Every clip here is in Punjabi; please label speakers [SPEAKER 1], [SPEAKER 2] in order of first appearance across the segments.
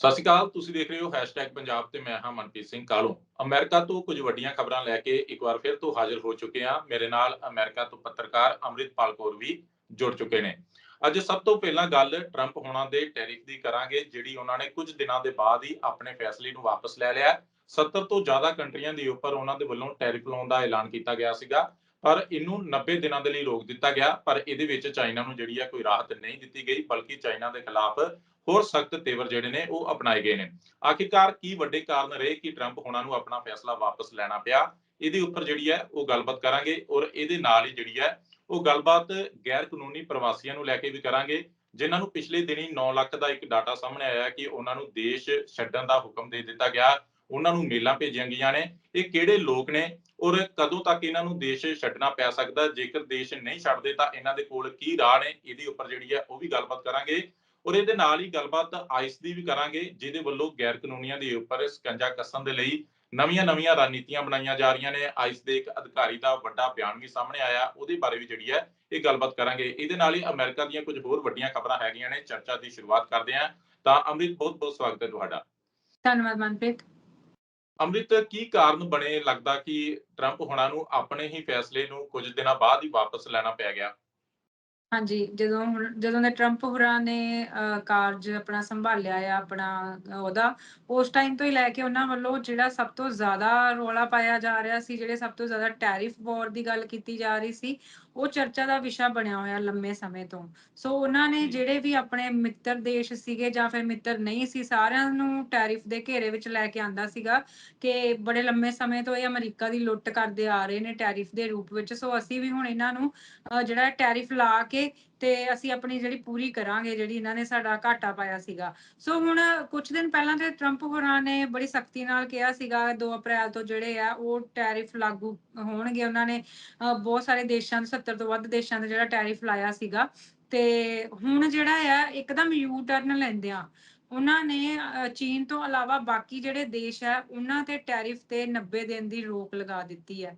[SPEAKER 1] ਸਤਿ ਸ਼੍ਰੀ ਅਕਾਲ, ਤੁਸੀਂ ਦੇਖ ਰਹੇ ਹੋ #ਪੰਜਾਬ ਤੇ ਮੈਂ ਹਾਂ ਮਨਪ੍ਰੀਤ ਸਿੰਘ ਕਾਲੂ ਅਮਰੀਕਾ ਤੋਂ ਕੁਝ ਵੱਡੀਆਂ ਖਬਰਾਂ ਲੈ ਕੇ ਇੱਕ ਵਾਰ ਫਿਰ ਤੋਂ ਹਾਜ਼ਰ ਹੋ ਚੁੱਕੇ ਹਾਂ। ਮੇਰੇ ਨਾਲ ਅਮਰੀਕਾ ਤੋਂ ਪੱਤਰਕਾਰ ਅੰਮ੍ਰਿਤਪਾਲ ਕੌਰ ਵੀ ਜੁੜ ਚੁੱਕੇ ਨੇ। ਅੱਜ ਸਭ ਤੋਂ ਪਹਿਲਾਂ ਗੱਲ ਟਰੰਪ ਹੋਣਾ ਦੇ ਟੈਰਿਫ ਦੀ ਕਰਾਂਗੇ, ਜਿਹੜੀ ਉਹਨਾਂ ਨੇ ਕੁਝ ਦਿਨਾਂ ਦੇ ਬਾਅਦ ਹੀ ਆਪਣੇ ਫੈਸਲੇ ਨੂੰ ਵਾਪਸ ਲੈ ਲਿਆ। 70 ਤੋਂ ਜ਼ਿਆਦਾ ਕੰਟਰੀਆਂ ਦੇ ਉੱਪਰ ਉਹਨਾਂ ਦੇ ਵੱਲੋਂ ਟੈਰਿਫ ਲਾਉਣ ਦਾ ਐਲਾਨ ਕੀਤਾ ਗਿਆ ਸੀਗਾ, ਪਰ ਇਹਨੂੰ 90 ਦਿਨਾਂ ਦੇ ਲਈ ਰੋਕ ਦਿੱਤਾ ਗਿਆ। ਪਰ ਇਹਦੇ ਵਿੱਚ ਚਾਈਨਾ ਨੂੰ ਜਿਹੜੀ ਆ ਕੋਈ ਰਾਹਤ ਨਹੀਂ ਦਿੱਤੀ ਗਈ, ਬਲਕਿ ਚਾਈਨਾ ਦੇ ਖਿਲਾਫ ਹੋਰ ਸਖਤ ਤੇਵਰ ਜਿਹੜੇ ਨੇ ਉਹ ਅਪਣਾਏ ਗਏ ਨੇ। ਆਖਿਰਕਾਰ ਕੀ ਵੱਡੇ ਕਾਰਨ ਰਹੇ ਕਿ ਟਰੰਪ ਹੋਣਾ ਨੂੰ ਆਪਣਾ ਫੈਸਲਾ ਵਾਪਸ ਲੈਣਾ ਪਿਆ? ਇਹਦੇ ਉੱਪਰ ਜਿਹੜੀ ਹੈ ਉਹ ਗੱਲਬਾਤ ਕਰਾਂਗੇ ਔਰ ਇਹਦੇ ਨਾਲ ਹੀ ਜਿਹੜੀ ਹੈ ਉਹ ਗੱਲਬਾਤ ਗੈਰ ਕਾਨੂੰਨੀ ਪ੍ਰਵਾਸੀਆਂ ਨੂੰ ਲੈ ਕੇ ਵੀ ਕਰਾਂਗੇ, ਜਿਨ੍ਹਾਂ ਨੂੰ ਪਿਛਲੇ ਦਿਨੀ 9 ਲੱਖ ਦਾ ਇੱਕ ਡਾਟਾ ਸਾਹਮਣੇ ਆਇਆ ਕਿ ਉਹਨਾਂ ਨੂੰ ਦੇਸ਼ ਛੱਡਣ ਦਾ ਹੁਕਮ ਦੇ ਦਿੱਤਾ ਗਿਆ। ਉਹਨਾਂ ਨੂੰ ਮੇਲਾਂ ਭੇਜੀਆਂ ਗਈਆਂ ਨੇ। ਇਹ ਕਿਹੜੇ ਲੋਕ ਨੇ ਔਰ ਕਦੋਂ ਤੱਕ ਇਹਨਾਂ ਨੂੰ ਦੇਸ਼ ਛੱਡਣਾ ਪੈ ਸਕਦਾ? ਜੇਕਰ ਦੇਸ਼ ਨਹੀਂ ਛੱਡਦੇ ਤਾਂ ਇਹਨਾਂ ਦੇ ਕੋਲ ਕੀ ਰਾਹ ਨੇ? ਇਹਦੇ ਉੱਪਰ ਜਿਹੜੀ ਹੈ ਉਹ ਵੀ ਗੱਲਬਾਤ ਕਰਾਂਗੇ। ਔਰ ਇਹਦੇ ਨਾਲ ਹੀ ਗੱਲਬਾਤ ਆਈਸ ਦੀ ਵੀ ਕਰਾਂਗੇ ਜਿਹਦੇ ਵੱਲੋਂ ਗੈਰ ਕਾਨੂੰਨੀਆਂ ਦੇ ਉੱਪਰ ਸਕੰਜਾ ਕੱਸਣ ਦੇ ਲਈ ਨਵੀਆਂ-ਨਵੀਆਂ ਰਣਨੀਤੀਆਂ ਬਣਾਈਆਂ ਜਾ ਰਹੀਆਂ ਨੇ। ਆਈਸ ਦੇ ਇੱਕ ਅਧਿਕਾਰੀ ਦਾ ਵੱਡਾ ਬਿਆਨ ਵੀ ਸਾਹਮਣੇ ਆਇਆ ਉਹਦੇ ਬਾਰੇ ਵੀ ਜਿਹੜੀ ਹੈ ਇਹ ਗੱਲਬਾਤ ਕਰਾਂਗੇ। ਇਹਦੇ ਨਾਲ ਹੀ ਅਮਰੀਕਾ ਦੀਆਂ ਕੁਝ ਹੋਰ ਵੱਡੀਆਂ ਖਬਰਾਂ ਹੈਗੀਆਂ ਨੇ ਚਰਚਾ ਦੀ ਸ਼ੁਰੂਆਤ ਕਰਦੇ ਹਾਂ। ਤਾਂ ਅੰਮ੍ਰਿਤ ਬਹੁਤ-ਬਹੁਤ ਸਵਾਗਤ ਹੈ ਤੁਹਾਡਾ।
[SPEAKER 2] ਧੰਨਵਾਦ ਮਨਪ੍ਰੀਤ।
[SPEAKER 1] ਅੰਮ੍ਰਿਤ ਕੀ ਕਾਰਨ ਬਣੇ? ਲੱਗਦਾ ਕਿ ਟਰੰਪ ਹੋਣਾ ਨੂੰ ਆਪਣੇ ਹੀ ਫੈਸਲੇ ਨੂੰ ਕੁਝ ਦਿਨਾਂ ਬਾਅਦ ਹੀ ਵਾਪਸ ਲੈਣਾ ਪੈ ਗਿਆ।
[SPEAKER 2] ਹਾਂਜੀ ਜਦੋਂ ਹੁਣ ਜਦੋਂ ਦੇ ਟਰੰਪ ਹੋਰਾਂ ਨੇ ਅਹ ਕਾਰਜ ਆਪਣਾ ਸੰਭਾਲਿਆ ਆ ਆਪਣਾ ਅ, ਉਹਦਾ ਉਸ ਟਾਈਮ ਤੋਂ ਹੀ ਲੈ ਕੇ ਉਹਨਾਂ ਵੱਲੋਂ ਜਿਹੜਾ ਸਭ ਤੋਂ ਜ਼ਿਆਦਾ ਰੋਲਾ ਪਾਇਆ ਜਾ ਰਿਹਾ ਸੀ ਜਿਹੜੇ ਸਭ ਤੋਂ ਜ਼ਿਆਦਾ ਟੈਰਿਫ ਵਾਰ ਦੀ ਗੱਲ ਕੀਤੀ ਜਾ ਰਹੀ ਸੀ ਉਹ ਚਰਚਾ ਦਾ ਵਿਸ਼ਾ ਬਣਿਆ ਹੋਇਆ ਲੰਮੇ ਸਮੇਂ ਤੋਂ ਸੋ ਉਹਨਾਂ ਨੇ। ਜਿਹੜੇ ਵੀ ਆਪਣੇ ਮਿੱਤਰ ਦੇਸ਼ ਸੀਗੇ ਜਾਂ ਫਿਰ ਮਿੱਤਰ ਨਹੀਂ ਸੀ ਸਾਰਿਆਂ ਨੂੰ ਟੈਰਿਫ ਦੇ ਘੇਰੇ ਵਿੱਚ ਲੈ ਕੇ ਆਂਦਾ ਸੀਗਾ ਕਿ ਬੜੇ ਲੰਮੇ ਸਮੇਂ ਤੋਂ ਇਹ ਅਮਰੀਕਾ ਦੀ ਲੁੱਟ ਕਰਦੇ ਆ ਰਹੇ ਨੇ ਟੈਰਿਫ ਦੇ ਰੂਪ ਵਿੱਚ ਸੋ ਅਸੀਂ ਵੀ ਹੁਣ ਇਹਨਾਂ ਨੂੰ ਜਿਹੜਾ ਟੈਰਿਫ ਲਾ ਕੇ ਤੇ ਅਸੀਂ ਆਪਣੀ ਜਿਹੜੀ ਪੂਰੀ ਕਰਾਂਗੇ, ਜਿਹੜੀ ਇਹਨਾਂ ਨੇ ਸਾਡਾ ਘਾਟਾ ਪਾਇਆ ਸੀਗਾ। ਸੋ ਹੁਣ ਕੁਝ ਦਿਨ ਪਹਿਲਾਂ ਤੇ ਟਰੰਪ ਹੋਰਾਂ ਨੇ ਬੜੀ ਸਖਤੀ ਨਾਲ ਕਿਹਾ ਸੀਗਾ 2 ਅਪ੍ਰੈਲ ਤੋਂ ਜਿਹੜੇ ਆ, ਉਹ ਟੈਰਿਫ ਲਾਗੂ ਹੋਣਗੇ ਉਹਨਾਂ ਨੇ। ਬਹੁਤ ਸਾਰੇ ਦੇਸ਼ਾਂ ਦੇ 70 ਤੋਂ ਵੱਧ ਦੇਸ਼ਾਂ ਤੇ ਜਿਹੜਾ ਟੈਰਿਫ ਲਾਇਆ ਸੀਗਾ। ਤੇ ਹੁਣ ਜਿਹੜਾ ਆ, ਇੱਕਦਮ ਯੂ ਟਰਨ ਲੈਂਦੇ ਆ। ਉਹਨਾਂ ਨੇ ਚੀਨ ਤੋਂ ਇਲਾਵਾ ਬਾਕੀ ਜਿਹੜੇ ਦੇਸ਼ ਆ, ਉਹਨਾਂ ਤੇ ਟੈਰਿਫ ਤੇ 90 ਦਿਨ ਦੀ ਰੋਕ ਲਗਾ ਦਿੱਤੀ ਹੈ।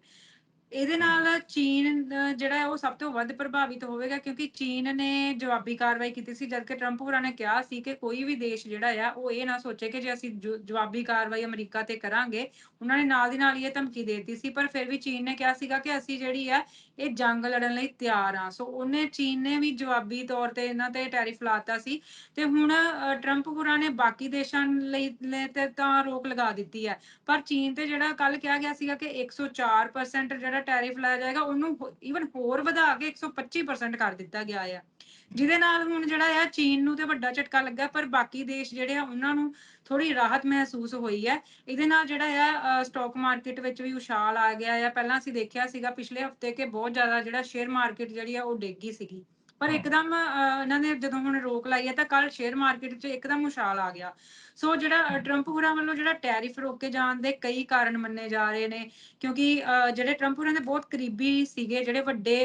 [SPEAKER 2] ਇਹਦੇ ਨਾਲ ਚੀਨ ਜਿਹੜਾ ਉਹ ਸਭ ਤੋਂ ਵੱਧ ਪ੍ਰਭਾਵਿਤ ਹੋਵੇਗਾ ਕਿਉਂਕਿ ਚੀਨ ਨੇ ਜਵਾਬੀ ਕਾਰਵਾਈ ਕੀਤੀ ਸੀ, ਜਦਕਿ ਟਰੰਪ ਹੋਰਾਂ ਨੇ ਕਿਹਾ ਸੀ ਕਿ ਕੋਈ ਵੀ ਦੇਸ਼ ਜਿਹੜਾ ਆ, ਉਹ ਇਹ ਨਾ ਸੋਚੇ ਕਿ ਜੇ ਅਸੀਂ ਜਵਾਬੀ ਕਾਰਵਾਈ ਅਮਰੀਕਾ ਤੇ ਕਰਾਂਗੇ, ਉਹਨਾਂ ਨੇ ਨਾਲ ਦੀ ਨਾਲ ਹੀ ਇਹ ਧਮਕੀ ਦੇ ਦਿੱਤੀ ਸੀ, ਪਰ ਫਿਰ ਵੀ ਚੀਨ ਨੇ ਕਿਹਾ ਸੀਗਾ ਕਿ ਅਸੀਂ ਜਿਹੜੀ ਆ ਇਹ ਜੰਗ ਲੜਨ ਲਈ ਤਿਆਰ ਆ। ਸੋ ਉਹਨੇ ਚੀਨ ਨੇ ਵੀ ਜਵਾਬੀ ਤੌਰ ਤੇ ਇਹਨਾਂ ਤੇ ਟੈਰਿਫ ਲਾਤਾ ਸੀ ਤੇ ਹੁਣ ਟਰੰਪ ਹੋਰਾਂ ਨੇ ਬਾਕੀ ਦੇਸ਼ਾਂ ਲਈ ਤੇ ਤਾਂ ਰੋਕ ਲਗਾ ਦਿੱਤੀ ਹੈ। ਪਰ ਚੀਨ ਤੇ ਜਿਹੜਾ ਕੱਲ ਕਿਹਾ ਗਿਆ ਸੀਗਾ ਕਿ 104% ਜਿਹੜਾ ਟੈਰਿਫ ਲਾਇਆ ਜਾਏਗਾ, ਉਹਨੂੰ ਈਵਨ ਹੋਰ ਵਧਾ ਕੇ 125% ਕਰ ਦਿੱਤਾ ਗਿਆ ਹੈ ਜਿਹਦੇ ਨਾਲ ਹੁਣ ਜਿਹੜਾ ਆ, ਚੀਨ ਨੂੰ ਤੇ ਵੱਡਾ ਝਟਕਾ ਲੱਗਾ, ਪਰ ਬਾਕੀ ਦੇਸ਼ ਜਿਹੜੇ ਆ, ਉਹਨਾਂ ਨੂੰ ਥੋੜੀ ਰਾਹਤ ਮਹਿਸੂਸ ਹੋਈ ਹੈ। ਇਹਦੇ ਨਾਲ ਜਿਹੜਾ ਆ ਸਟਾਕ ਮਾਰਕੀਟ ਵਿੱਚ ਵੀ ਉਛਾਲ ਆ ਗਿਆ ਆ। ਪਹਿਲਾਂ ਅਸੀਂ ਦੇਖਿਆ ਸੀਗਾ ਪਿਛਲੇ ਹਫ਼ਤੇ ਕਿ ਬਹੁਤ ਜ਼ਿਆਦਾ ਜਿਹੜਾ ਸ਼ੇਅਰ ਮਾਰਕੀਟ ਜਿਹੜੀ ਆ ਉਹ ਡਿੱਗੀ ਸੀਗੀ। ਪਰ। ਇੱਕਦਮ ਇਹਨਾਂ ਨੇ ਜਦੋਂ ਹੁਣ ਰੋਕ ਲਾਈ ਹੈ ਤਾਂ ਕੱਲ ਸ਼ੇਅਰ ਮਾਰਕੀਟ 'ਚ ਇੱਕਦਮ ਉਛਾਲ ਆ ਗਿਆ। ਸੋ ਜਿਹੜਾ ਟਰੰਪ ਹੋਰਾਂ ਵੱਲੋਂ ਜਿਹੜਾ ਟੈਰਿਫ ਰੋਕੇ ਜਾਣ ਦੇ ਕਈ ਕਾਰਨ ਮੰਨੇ ਜਾ ਰਹੇ ਨੇ। ਕਿਉਂਕਿ ਜਿਹੜੇ ਟਰੰਪ ਹੋਰਾਂ ਦੇ ਬਹੁਤ ਕਰੀਬੀ ਸੀਗੇ ਜਿਹੜੇ ਵੱਡੇ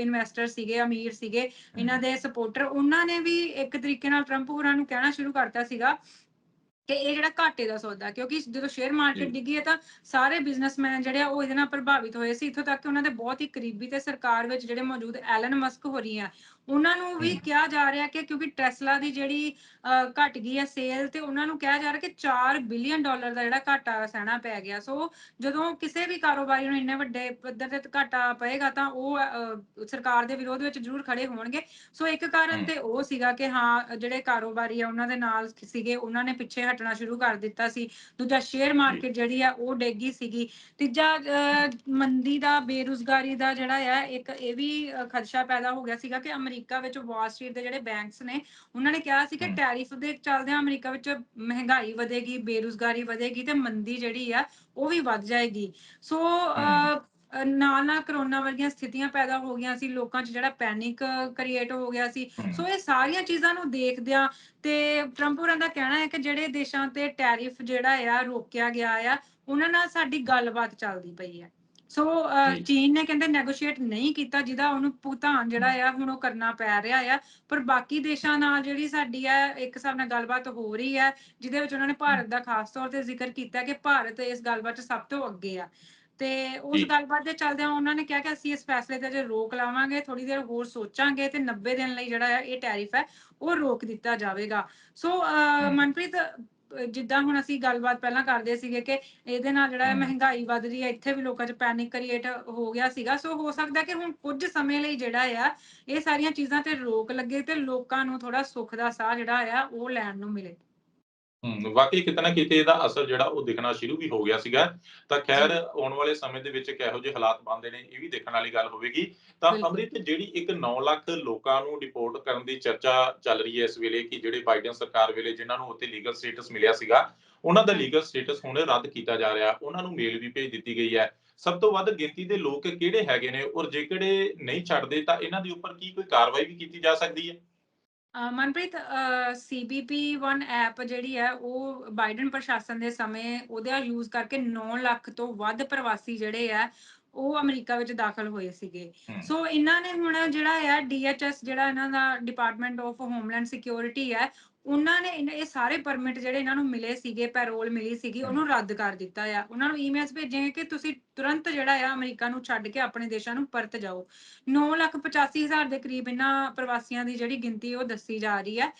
[SPEAKER 2] ਇਨਵੈਸਟਰ ਸੀਗੇ ਅਮੀਰ ਸੀਗੇ ਇਹਨਾਂ ਦੇ ਸਪੋਰਟਰ ਉਹਨਾਂ ਨੇ ਵੀ ਇੱਕ ਤਰੀਕੇ ਨਾਲ ਟਰੰਪ ਹੋਰਾਂ ਨੂੰ ਕਹਿਣਾ ਸ਼ੁਰੂ ਕਰਤਾ ਸੀਗਾ ਕਿ ਇਹ ਜਿਹੜਾ ਘਾਟੇ ਦਾ ਸੌਦਾ ਕਿਉਂਕਿ ਜਦੋਂ ਸ਼ੇਅਰ ਮਾਰਕੀਟ। ਡਿੱਗੀ ਹੈ ਤਾਂ ਸਾਰੇ ਬਿਜ਼ਨਸਮੈਨ ਜਿਹੜੇ ਆ ਉਹ ਇਹਦੇ ਨਾਲ ਪ੍ਰਭਾਵਿਤ ਹੋਏ ਸੀ ਇੱਥੋਂ ਤੱਕ ਕਿ ਉਹਨਾਂ ਦੇ ਬਹੁਤ ਹੀ ਕਰੀਬੀ ਤੇ ਸਰਕਾਰ ਵਿੱਚ ਜਿਹੜੇ ਮੌਜੂਦ ਐਲਨ ਮਸਕ ਹੋ ਰਹੀ ਆ ਉਹਨਾਂ ਨੂੰ ਵੀ। ਕਿਹਾ ਜਾ ਰਿਹਾ ਕਿ ਕਿਉਂਕਿ ਟੈਸਲਾ ਦੀ ਜਿਹੜੀ ਘਟ ਗਈ ਹੈ ਸੇਲ ਤੇ ਉਹਨਾਂ ਨੂੰ ਕਿਹਾ ਜਾ ਰਿਹਾ ਕਿ 4 ਬਿਲੀਅਨ ਡਾਲਰ ਦਾ ਜਿਹੜਾ ਘਾਟਾ ਸਹਿਣਾ ਪੈ ਗਿਆ। ਸੋ ਜਦੋਂ ਕਿਸੇ ਵੀ ਕਾਰੋਬਾਰੀ ਨੂੰ ਇੰਨੇ ਵੱਡੇ ਪੱਧਰ ਤੇ ਘਾਟਾ ਪਏਗਾ ਤਾਂ ਉਹ ਸਰਕਾਰ ਦੇ ਵਿਰੋਧ ਵਿੱਚ ਜ਼ਰੂਰ ਖੜੇ ਹੋਣਗੇ। ਸੋ ਇੱਕ ਕਾਰਨ। ਤੇ ਉਹ ਸੀਗਾ ਕਿ ਹਾਂ ਜਿਹੜੇ ਕਾਰੋਬਾਰੀ ਆ ਉਹਨਾਂ ਦੇ ਨਾਲ ਸੀਗੇ ਉਹਨਾਂ ਨੇ ਪਿੱਛੇ ਹਟਣਾ ਸ਼ੁਰੂ ਕਰ ਦਿੱਤਾ ਸੀ। ਦੂਜਾ ਸ਼ੇਅਰ ਮਾਰਕੀਟ ਜਿਹੜੀ ਆ ਉਹ ਡੇਗੀ ਸੀਗੀ। ਤੀਜਾ ਮੰਦੀ ਦਾ ਬੇਰੁਜ਼ਗਾਰੀ ਦਾ ਜਿਹੜਾ ਆ ਇੱਕ ਇਹ ਵੀ ਖਦਸ਼ਾ ਪੈਦਾ ਹੋ ਗਿਆ ਸੀਗਾ ਕਿ ਅਮਰੀਕਾ ਵਿੱਚ ਵਾਲ ਸਟਰੀਟ ਦੇ ਜਿਹੜੇ ਬੈਂਕਸ ਨੇ ਉਹਨਾਂ ਨੇ ਕਿਹਾ ਸੀ ਕਿ। ਟੈਰਿਫ ਦੇ ਚੱਲਦਿਆਂ ਅਮਰੀਕਾ ਵਿੱਚ ਮਹਿੰਗਾਈ ਵਧੇਗੀ ਬੇਰੁਜ਼ਗਾਰੀ ਵਧੇਗੀ ਤੇ ਮੰਦੀ ਜਿਹੜੀ ਆ ਉਹ ਵੀ ਵੱਧ ਜਾਏਗੀ। ਸੋ ਨਾਲ ਨਾਲ ਕਰੋਨਾ ਵਰਗੀਆਂ ਸਥਿਤੀਆਂ ਪੈਦਾ ਹੋ ਗਈਆਂ ਸੀ ਲੋਕਾਂ 'ਚ ਜਿਹੜਾ ਪੈਨਿਕ ਕ੍ਰੀਏਟ ਹੋ ਗਿਆ ਸੀ। ਸੋ ਇਹ ਸਾਰੀਆਂ ਚੀਜ਼ਾਂ ਨੂੰ ਦੇਖਦਿਆਂ ਤੇ ਟਰੰਪ ਹੋਰਾਂ ਦਾ ਕਹਿਣਾ ਹੈ ਕਿ ਜਿਹੜੇ ਦੇਸ਼ਾਂ ਤੇ ਟੈਰਿਫ ਜਿਹੜਾ ਆ ਰੋਕਿਆ ਗਿਆ ਆ ਉਹਨਾਂ ਨਾਲ ਸਾਡੀ ਗੱਲਬਾਤ ਚੱਲਦੀ ਪਈ ਹੈ। ਸੋ। ਚੀਨ ਨੇ ਕਹਿੰਦੇ ਨੈਗੋਸ਼ੀਏਟ ਨਹੀਂ ਕੀਤਾ ਜਿਹਦਾ ਉਹਨੂੰ ਭੁਗਤਾਨ ਜਿਹੜਾ ਆ ਹੁਣ ਉਹ ਕਰਨਾ ਪੈ ਰਿਹਾ ਆ ਪਰ ਬਾਕੀ ਦੇਸ਼ਾਂ ਨਾਲ ਜਿਹੜੀ ਸਾਡੀ ਆ ਇੱਕ ਹਿਸਾਬ ਨਾਲ ਗੱਲਬਾਤ ਹੋ ਰਹੀ ਹੈ ਜਿਹਦੇ ਵਿੱਚ ਉਹਨਾਂ ਨੇ ਭਾਰਤ ਦਾ ਖਾਸ ਤੌਰ ਤੇ ਜ਼ਿਕਰ ਕੀਤਾ ਕਿ ਭਾਰਤ ਇਸ ਗੱਲਬਾਤ 'ਚ ਸਭ ਤੋਂ ਅੱਗੇ ਆ ਤੇ ਉਸ। ਗੱਲਬਾਤ ਦੇ ਚੱਲਦਿਆਂ ਉਹਨਾਂ ਨੇ ਕਿਹਾ ਕਿ ਅਸੀਂ ਇਸ ਫੈਸਲੇ ਤੇ ਜੇ ਰੋਕ ਲਾਵਾਂਗੇ ਥੋੜੀ ਦੇਰ ਹੋਰ ਸੋਚਾਂਗੇ ਤੇ 90 ਦਿਨ ਲਈ ਜਿਹੜਾ ਹੈ ਇਹ ਟੈਰਿਫ ਹੈ ਉਹ ਰੋਕ ਦਿੱਤਾ ਜਾਵੇਗਾ ਸੋ। ਮਨਪ੍ਰੀਤ ਜਿੱਦਾਂ ਹੁਣ ਅਸੀਂ ਗੱਲਬਾਤ ਪਹਿਲਾਂ ਕਰਦੇ ਸੀਗੇ ਕਿ ਇਹਦੇ ਨਾਲ ਜਿਹੜਾ। ਮਹਿੰਗਾਈ ਵੱਧ ਰਹੀ ਹੈ ਇੱਥੇ ਵੀ ਲੋਕਾਂ 'ਚ ਪੈਨਿਕ ਕ੍ਰੀਏਟ ਹੋ ਗਿਆ ਸੀਗਾ ਸੋ ਹੋ ਸਕਦਾ ਕਿ ਹੁਣ ਕੁਝ ਸਮੇਂ ਲਈ ਜਿਹੜਾ ਆ ਇਹ ਸਾਰੀਆਂ ਚੀਜ਼ਾਂ ਤੇ ਰੋਕ ਲੱਗੇ ਤੇ ਲੋਕਾਂ ਨੂੰ ਥੋੜਾ ਸੁੱਖ ਦਾ ਸਾਹ ਜਿਹੜਾ ਆ ਉਹ ਲੈਣ ਨੂੰ ਮਿਲੇ
[SPEAKER 1] ਹੂੰ ਵਾਕਈ ਕਿਤੇ ਨਾ ਕਿਤੇ ਇਹਦਾ ਅਸਰ ਜਿਹੜਾ ਉਹ ਦਿਖਣਾ ਸ਼ੁਰੂ ਵੀ ਹੋ ਗਿਆ ਸੀਗਾ। ਤਾਂ ਖੈਰ। ਆਉਣ ਵਾਲੇ ਸਮੇਂ ਦੇ ਵਿੱਚ ਕਿਹੋ ਜਿਹੇ ਹਾਲਾਤ ਬਣਦੇ ਨੇ ਇਹ ਵੀ ਦੇਖਣ ਵਾਲੀ ਗੱਲ ਹੋਵੇਗੀ। ਤਾਂ। ਅੰਮ੍ਰਿਤ ਜਿਹੜੀ ਇੱਕ 9 ਲੱਖ ਲੋਕਾਂ ਨੂੰ ਡਿਪੋਰਟ ਕਰਨ ਦੀ ਚਰਚਾ ਚੱਲ ਰਹੀ ਹੈ ਇਸ ਵੇਲੇ ਕਿ ਜਿਹੜੇ ਬਾਈਡਨ ਸਰਕਾਰ ਵੇਲੇ ਜਿਨ੍ਹਾਂ ਨੂੰ ਉੱਥੇ ਲੀਗਲ ਸਟੇਟਸ ਮਿਲਿਆ ਸੀਗਾ ਉਹਨਾਂ ਦਾ ਲੀਗਲ ਸਟੇਟਸ ਹੁਣ ਰੱਦ ਕੀਤਾ ਜਾ ਰਿਹਾ। ਉਹਨਾਂ ਨੂੰ ਮੇਲ ਵੀ ਭੇਜ ਦਿੱਤੀ ਗਈ ਹੈ। ਸਭ ਤੋਂ ਵੱਧ ਗਿਣਤੀ ਦੇ ਲੋਕ ਕਿਹੜੇ ਹੈਗੇ ਨੇ ਔਰ ਜੇ ਕਿਹੜੇ ਨਹੀਂ ਛੱਡਦੇ ਤਾਂ ਇਹਨਾਂ ਦੇ ਉੱਪਰ ਕੀ ਕੋਈ ਕਾਰਵਾਈ ਵੀ ਕੀਤੀ ਜਾ ਸਕਦੀ ਹੈ?
[SPEAKER 2] ਮਨਪ੍ਰੀਤ ਸੀਬੀਪੀ 1 ਐਪ ਜਿਹੜੀ ਹੈ ਉਹ ਬਾਈਡਨ ਪ੍ਰਸ਼ਾਸਨ ਦੇ ਸਮੇਂ ਉਹਦਾ ਯੂਜ਼ ਕਰਕੇ 9 ਲੱਖ ਤੋਂ ਵੱਧ ਪ੍ਰਵਾਸੀ ਜਿਹੜੇ ਆ ਉਹ ਅਮਰੀਕਾ ਵਿੱਚ ਦਾਖਲ ਹੋਏ ਸੀਗੇ। ਸੋ ਇਹਨਾਂ ਨੇ ਹੁਣ ਜਿਹੜਾ ਹੈ ਡੀਐਚਐਸ ਜਿਹੜਾ ਇਹਨਾਂ ਦਾ ਡਿਪਾਰਟਮੈਂਟ ਆਫ ਹੋਮਲੈਂਡ ਸਿਕਿਉਰਿਟੀ ਹੈ ਉਹਨਾਂ ਨੇ ਇਹ ਸਾਰੇ ਪਰਮਿਟ ਜਿਹੜੇ ਇਹਨਾਂ ਨੂੰ ਮਿਲੇ ਸੀਗੇ ਪੈਰੋਲ ਮਿਲੀ ਸੀਗੀ ਉਹਨੂੰ ਰੱਦ ਕਰ ਦਿੱਤਾ ਆ। ਉਹਨਾਂ ਨੂੰ ਈਮੇਲਸ ਭੇਜੇ ਕਿ ਤੁਸੀਂ ਤੁਰੰਤ ਜਿਹੜਾ ਆ ਅਮਰੀਕਾ ਨੂੰ ਛੱਡ ਕੇ ਆਪਣੇ ਦੇਸ਼ਾਂ ਨੂੰ ਪਰਤ ਜਾਓ। 9 ਲੱਖ 85 ਹਜ਼ਾਰ ਦੇ ਕਰੀਬ ਇਹਨਾਂ ਪ੍ਰਵਾਸੀਆਂ ਦੀ ਜਿਹੜੀ ਗਿਣਤੀ ਉਹ ਦੱਸੀ ਜਾ ਰਹੀ ਹੈ।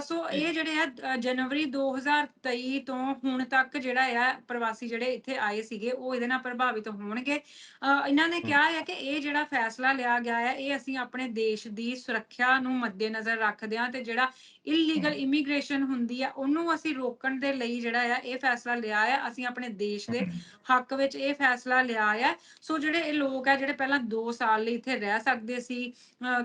[SPEAKER 2] ਸੋ। ਇਹ ਜਿਹੜੇ ਆ ਜਨਵਰੀ 2023 ਤੋਂ ਹੁਣ ਤੱਕ ਜਿਹੜਾ ਆ ਪ੍ਰਵਾਸੀ ਜਿਹੜੇ ਇੱਥੇ ਆਏ ਸੀਗੇ ਉਹ ਇਹਦੇ ਨਾਲ ਪ੍ਰਭਾਵਿਤ ਹੋਣਗੇ। ਇਹਨਾਂ ਨੇ ਕਿਹਾ ਹੈ ਕਿ ਇਹ ਜਿਹੜਾ ਫੈਸਲਾ ਲਿਆ ਗਿਆ ਹੈ ਇਹ ਅਸੀਂ ਆਪਣੇ ਦੇਸ਼ ਦੀ ਸੁਰੱਖਿਆ ਨੂੰ ਮੱਦੇਨਜ਼ਰ ਰੱਖਦੇ ਹਾਂ ਤੇ ਜਿਹੜਾ ਇਲੀਗਲ ਇਮੀਗ੍ਰੇਸ਼ਨ ਹੁੰਦੀ ਆ ਉਹਨੂੰ ਅਸੀਂ ਰੋਕਣ ਦੇ ਲਈ ਜਿਹੜਾ ਆ ਇਹ ਫੈਸਲਾ ਲਿਆ ਹੈ ਅਸੀਂ ਆਪਣੇ ਦੇਸ਼ ਦੇ ਹੱਕ ਵਿੱਚ ਇਹ ਫੈਸਲਾ ਲਿਆ ਹੈ। ਸੋ ਜਿਹੜੇ ਇਹ ਲੋਕ ਆ ਜਿਹੜੇ ਪਹਿਲਾਂ 2 ਸਾਲ ਲਈ ਇੱਥੇ ਰਹਿ ਸਕਦੇ ਸੀ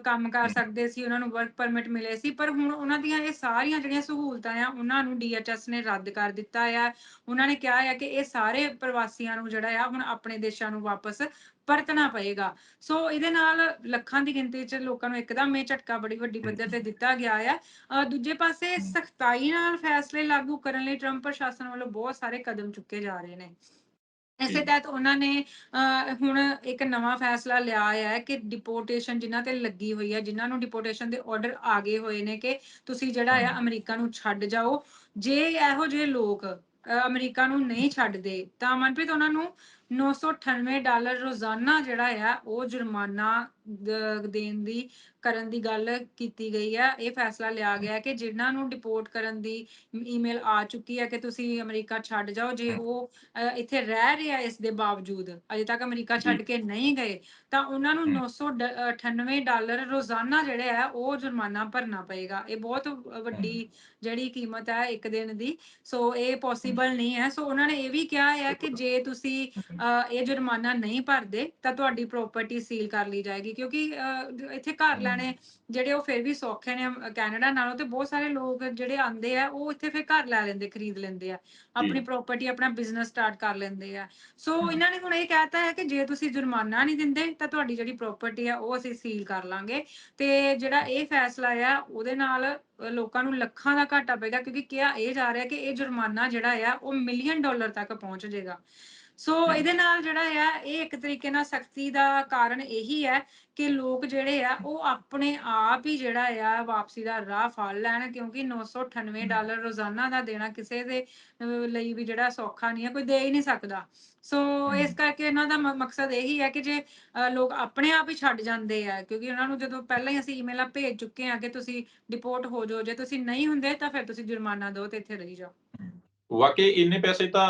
[SPEAKER 2] ਕੰਮ ਕਰ। ਸਕਦੇ ਸੀ ਉਹਨਾਂ ਨੂੰ ਵਰਕ ਪਰਮਿਟ ਮਿਲੇ ਸੀ ਪਰ ਹੁਣ ਉਹਨਾਂ ਦੀਆਂ ਇਹ ਸਾਰੀਆਂ ਜਿਹੜੀਆਂ ਸਹੂਲਤਾਂ ਆ ਉਹਨਾਂ ਨੂੰ ਡੀਐਚਐਸ ਨੇ ਰੱਦ ਕਰ ਦਿੱਤਾ ਆ। ਉਹਨਾਂ ਨੇ ਕਿਹਾ ਹੈ ਕਿ ਇਹ ਸਾਰੇ ਪ੍ਰਵਾਸੀਆਂ ਨੂੰ ਜਿਹੜਾ ਆ ਹੁਣ ਆਪਣੇ ਦੇਸ਼ਾਂ ਨੂੰ ਵਾਪਸ ਪਰਤਣਾ ਪਏਗਾ। ਸੋ ਇਹਦੇ ਨਾਲ ਲੱਖਾਂ ਦੀ ਗਿਣਤੀ 'ਚ ਲੋਕਾਂ ਨੂੰ ਇੱਕਦਮ ਇਹ ਝਟਕਾ ਬੜੀ ਵੱਡੀ ਪੱਧਰ ਤੇ ਦਿੱਤਾ ਗਿਆ ਆ। ਦੂਜੇ ਪਾਸੇ ਸਖਤਾਈ ਨਾਲ ਫੈਸਲੇ ਲਾਗੂ ਕਰਨ ਲਈ ਟਰੰਪ ਪ੍ਰਸ਼ਾਸਨ ਵੱਲੋਂ ਬਹੁਤ ਸਾਰੇ ਕਦਮ ਚੁੱਕੇ ਜਾ ਰਹੇ ਨੇ। ਇਸੇ। ਤਹਿਤ ਉਹਨਾਂ ਨੇ ਹੁਣ ਇੱਕ ਨਵਾਂ ਫੈਸਲਾ ਲਿਆ ਹੈ ਕਿ ਡਿਪੋਰਟੇਸ਼ਨ ਜਿਨ੍ਹਾਂ ਤੇ ਲੱਗੀ ਹੋਈ ਹੈ ਜਿਨ੍ਹਾਂ ਨੂੰ ਡਿਪੋਰਟੇਸ਼ਨ ਦੇ ਆਰਡਰ ਆ ਗਏ ਹੋਏ ਨੇ ਕਿ ਤੁਸੀਂ ਜਿਹੜਾ
[SPEAKER 1] ਹਮ।
[SPEAKER 2] ਅਮਰੀਕਾ ਨੂੰ ਛੱਡ ਜਾਓ ਜੇ ਇਹੋ ਜਿਹੇ ਲੋਕ ਅਮਰੀਕਾ ਨੂੰ ਨਹੀਂ ਛੱਡਦੇ ਤਾਂ ਮਨਪ੍ਰੀਤ ਉਹਨਾਂ ਨੂੰ 998 ਡਾਲਰ ਰੋਜ਼ਾਨਾ ਜਿਹੜਾ ਆ ਉਹ ਜੁਰਮਾਨਾ ਦੇਣ ਦੀ ਕਰਨ ਦੀ ਗੱਲ ਕੀਤੀ ਗਈ ਹੈ ਇਹ ਫੈਸਲਾ ਲਿਆ ਗਿਆ ਹੈ ਕਿ ਜਿਨ੍ਹਾਂ ਨੂੰ ਡਿਪੋਰਟ ਕਰਨ ਦੀ ਈਮੇਲ ਆ ਚੁੱਕੀ ਹੈ ਕਿ ਤੁਸੀਂ ਅਮਰੀਕਾ ਛੱਡ ਜਾਓ ਜੇ। ਉਹ ਇੱਥੇ ਰਹਿ ਰਿਹਾ ਇਸ ਦੇ ਬਾਵਜੂਦ ਅਜੇ ਤੱਕ ਅਮਰੀਕਾ ਛੱਡ ਕੇ ਨਹੀਂ ਗਏ ਤਾਂ ਉਹਨਾਂ ਨੂੰ
[SPEAKER 1] ਹਮ।
[SPEAKER 2] 998 ਡਾਲਰ ਰੋਜ਼ਾਨਾ ਜਿਹੜੇ ਆ ਉਹ ਜੁਰਮਾਨਾ ਭਰਨਾ ਪਏਗਾ। ਇਹ ਬਹੁਤ ਵੱਡੀ ਜਿਹੜੀ ਕੀਮਤ ਹੈ ਇੱਕ ਦਿਨ ਦੀ ਸੋ ਇਹ ਪੋਸੀਬਲ ਨਹੀਂ ਹੈ। ਸੋ ਉਹਨਾਂ ਨੇ ਇਹ ਵੀ ਕਿਹਾ ਹੈ ਕਿ ਜੇ ਤੁਸੀਂ ਇਹ ਜੁਰਮਾਨਾ ਨਹੀਂ ਭਰਦੇ ਤਾਂ ਤੁਹਾਡੀ ਪ੍ਰਾਪਰਟੀ ਸੀਲ ਕਰ ਲਈ ਜਾਏਗੀ ਕਿਉਂਕਿ ਇੱਥੇ ਘਰ। ਲੈਣੇ ਜਿਹੜੇ ਉਹ ਫਿਰ ਵੀ ਸੌਖੇ ਨੇ ਕੈਨੇਡਾ ਨਾਲੋਂ ਤੇ ਬਹੁਤ ਸਾਰੇ ਲੋਕ ਜਿਹੜੇ ਆਂਦੇ ਆ ਉਹ ਇੱਥੇ ਫਿਰ ਘਰ ਲੈ ਲੈਂਦੇ ਖਰੀਦ ਲੈਂਦੇ ਆ। ਆਪਣੀ ਪ੍ਰਾਪਰਟੀ ਆਪਣਾ ਬਿਜ਼ਨਸ ਸਟਾਰਟ ਕਰ ਲੈਂਦੇ ਆ। ਸੋ। ਇਹਨਾਂ ਨੇ ਹੁਣ ਇਹ ਕਹਿਤਾ ਹੈ ਕਿ ਜੇ ਤੁਸੀਂ ਜੁਰਮਾਨਾ ਨਹੀਂ ਦਿੰਦੇ ਤਾਂ ਤੁਹਾਡੀ ਜਿਹੜੀ ਪ੍ਰਾਪਰਟੀ ਆ ਉਹ ਅਸੀਂ ਸੀਲ ਕਰ ਲਾਂਗੇ। ਤੇ ਜਿਹੜਾ ਇਹ ਫੈਸਲਾ ਆ ਉਹਦੇ ਨਾਲ ਲੋਕਾਂ ਨੂੰ ਲੱਖਾਂ ਦਾ ਘਾਟਾ ਪਏਗਾ ਕਿਉਂਕਿ ਕਿਹਾ ਇਹ ਜਾ ਰਿਹਾ ਕਿ ਇਹ ਜੁਰਮਾਨਾ ਜਿਹੜਾ ਆ ਉਹ ਮਿਲੀਅਨ ਡਾਲਰ ਤੱਕ ਪਹੁੰਚ ਜਾਏਗਾ ਸੋ। ਇਹਦੇ ਨਾਲ ਜਿਹੜਾ ਆ ਇਹ ਇੱਕ ਤਰੀਕੇ ਨਾਲ ਸਖਤੀ ਦਾ ਕਾਰਨ ਇਹੀ ਹੈ ਕਿ ਲੋਕ ਜਿਹੜੇ ਆ ਉਹ ਆਪਣੇ ਆਪ ਹੀ ਜਿਹੜਾ ਆ ਵਾਪਸੀ ਦਾ ਰਾਹ ਫੜ ਲੈਣ ਕਿਉਂਕਿ 998
[SPEAKER 1] ਹਮ।
[SPEAKER 2] ਡਾਲਰ ਰੋਜ਼ਾਨਾ ਦਾ ਦੇਣਾ ਕਿਸੇ ਦੇ ਲਈ ਵੀ ਜਿਹੜਾ ਸੌਖਾ ਨਹੀਂ ਹੈ ਕੋਈ ਦੇ ਹੀ ਨਹੀਂ ਸਕਦਾ ਸੋ ਇਸ। ਕਰਕੇ ਇਹਨਾਂ ਦਾ ਮਕਸਦ ਇਹੀ ਹੈ ਕਿ ਜੇ ਲੋਕ ਆਪਣੇ ਆਪ ਹੀ ਛੱਡ ਜਾਂਦੇ ਆ ਕਿਉਂਕਿ ਉਹਨਾਂ ਨੂੰ ਜਦੋਂ ਪਹਿਲਾਂ ਹੀ ਅਸੀਂ ਈਮੇਲਾਂ ਭੇਜ ਚੁੱਕੇ ਆ ਕਿ ਤੁਸੀਂ ਡਿਪੋਰਟ ਹੋ ਜਾਓ ਜੇ ਤੁਸੀਂ ਨਹੀਂ ਹੁੰਦੇ ਤਾਂ ਫਿਰ ਤੁਸੀਂ ਜੁਰਮਾਨਾ ਦਿਓ ਤੇ ਇੱਥੇ ਰਹੀ ਜਾਓ
[SPEAKER 1] ਵਾਕਈ ਇੰਨੇ ਪੈਸੇ ਤਾਂ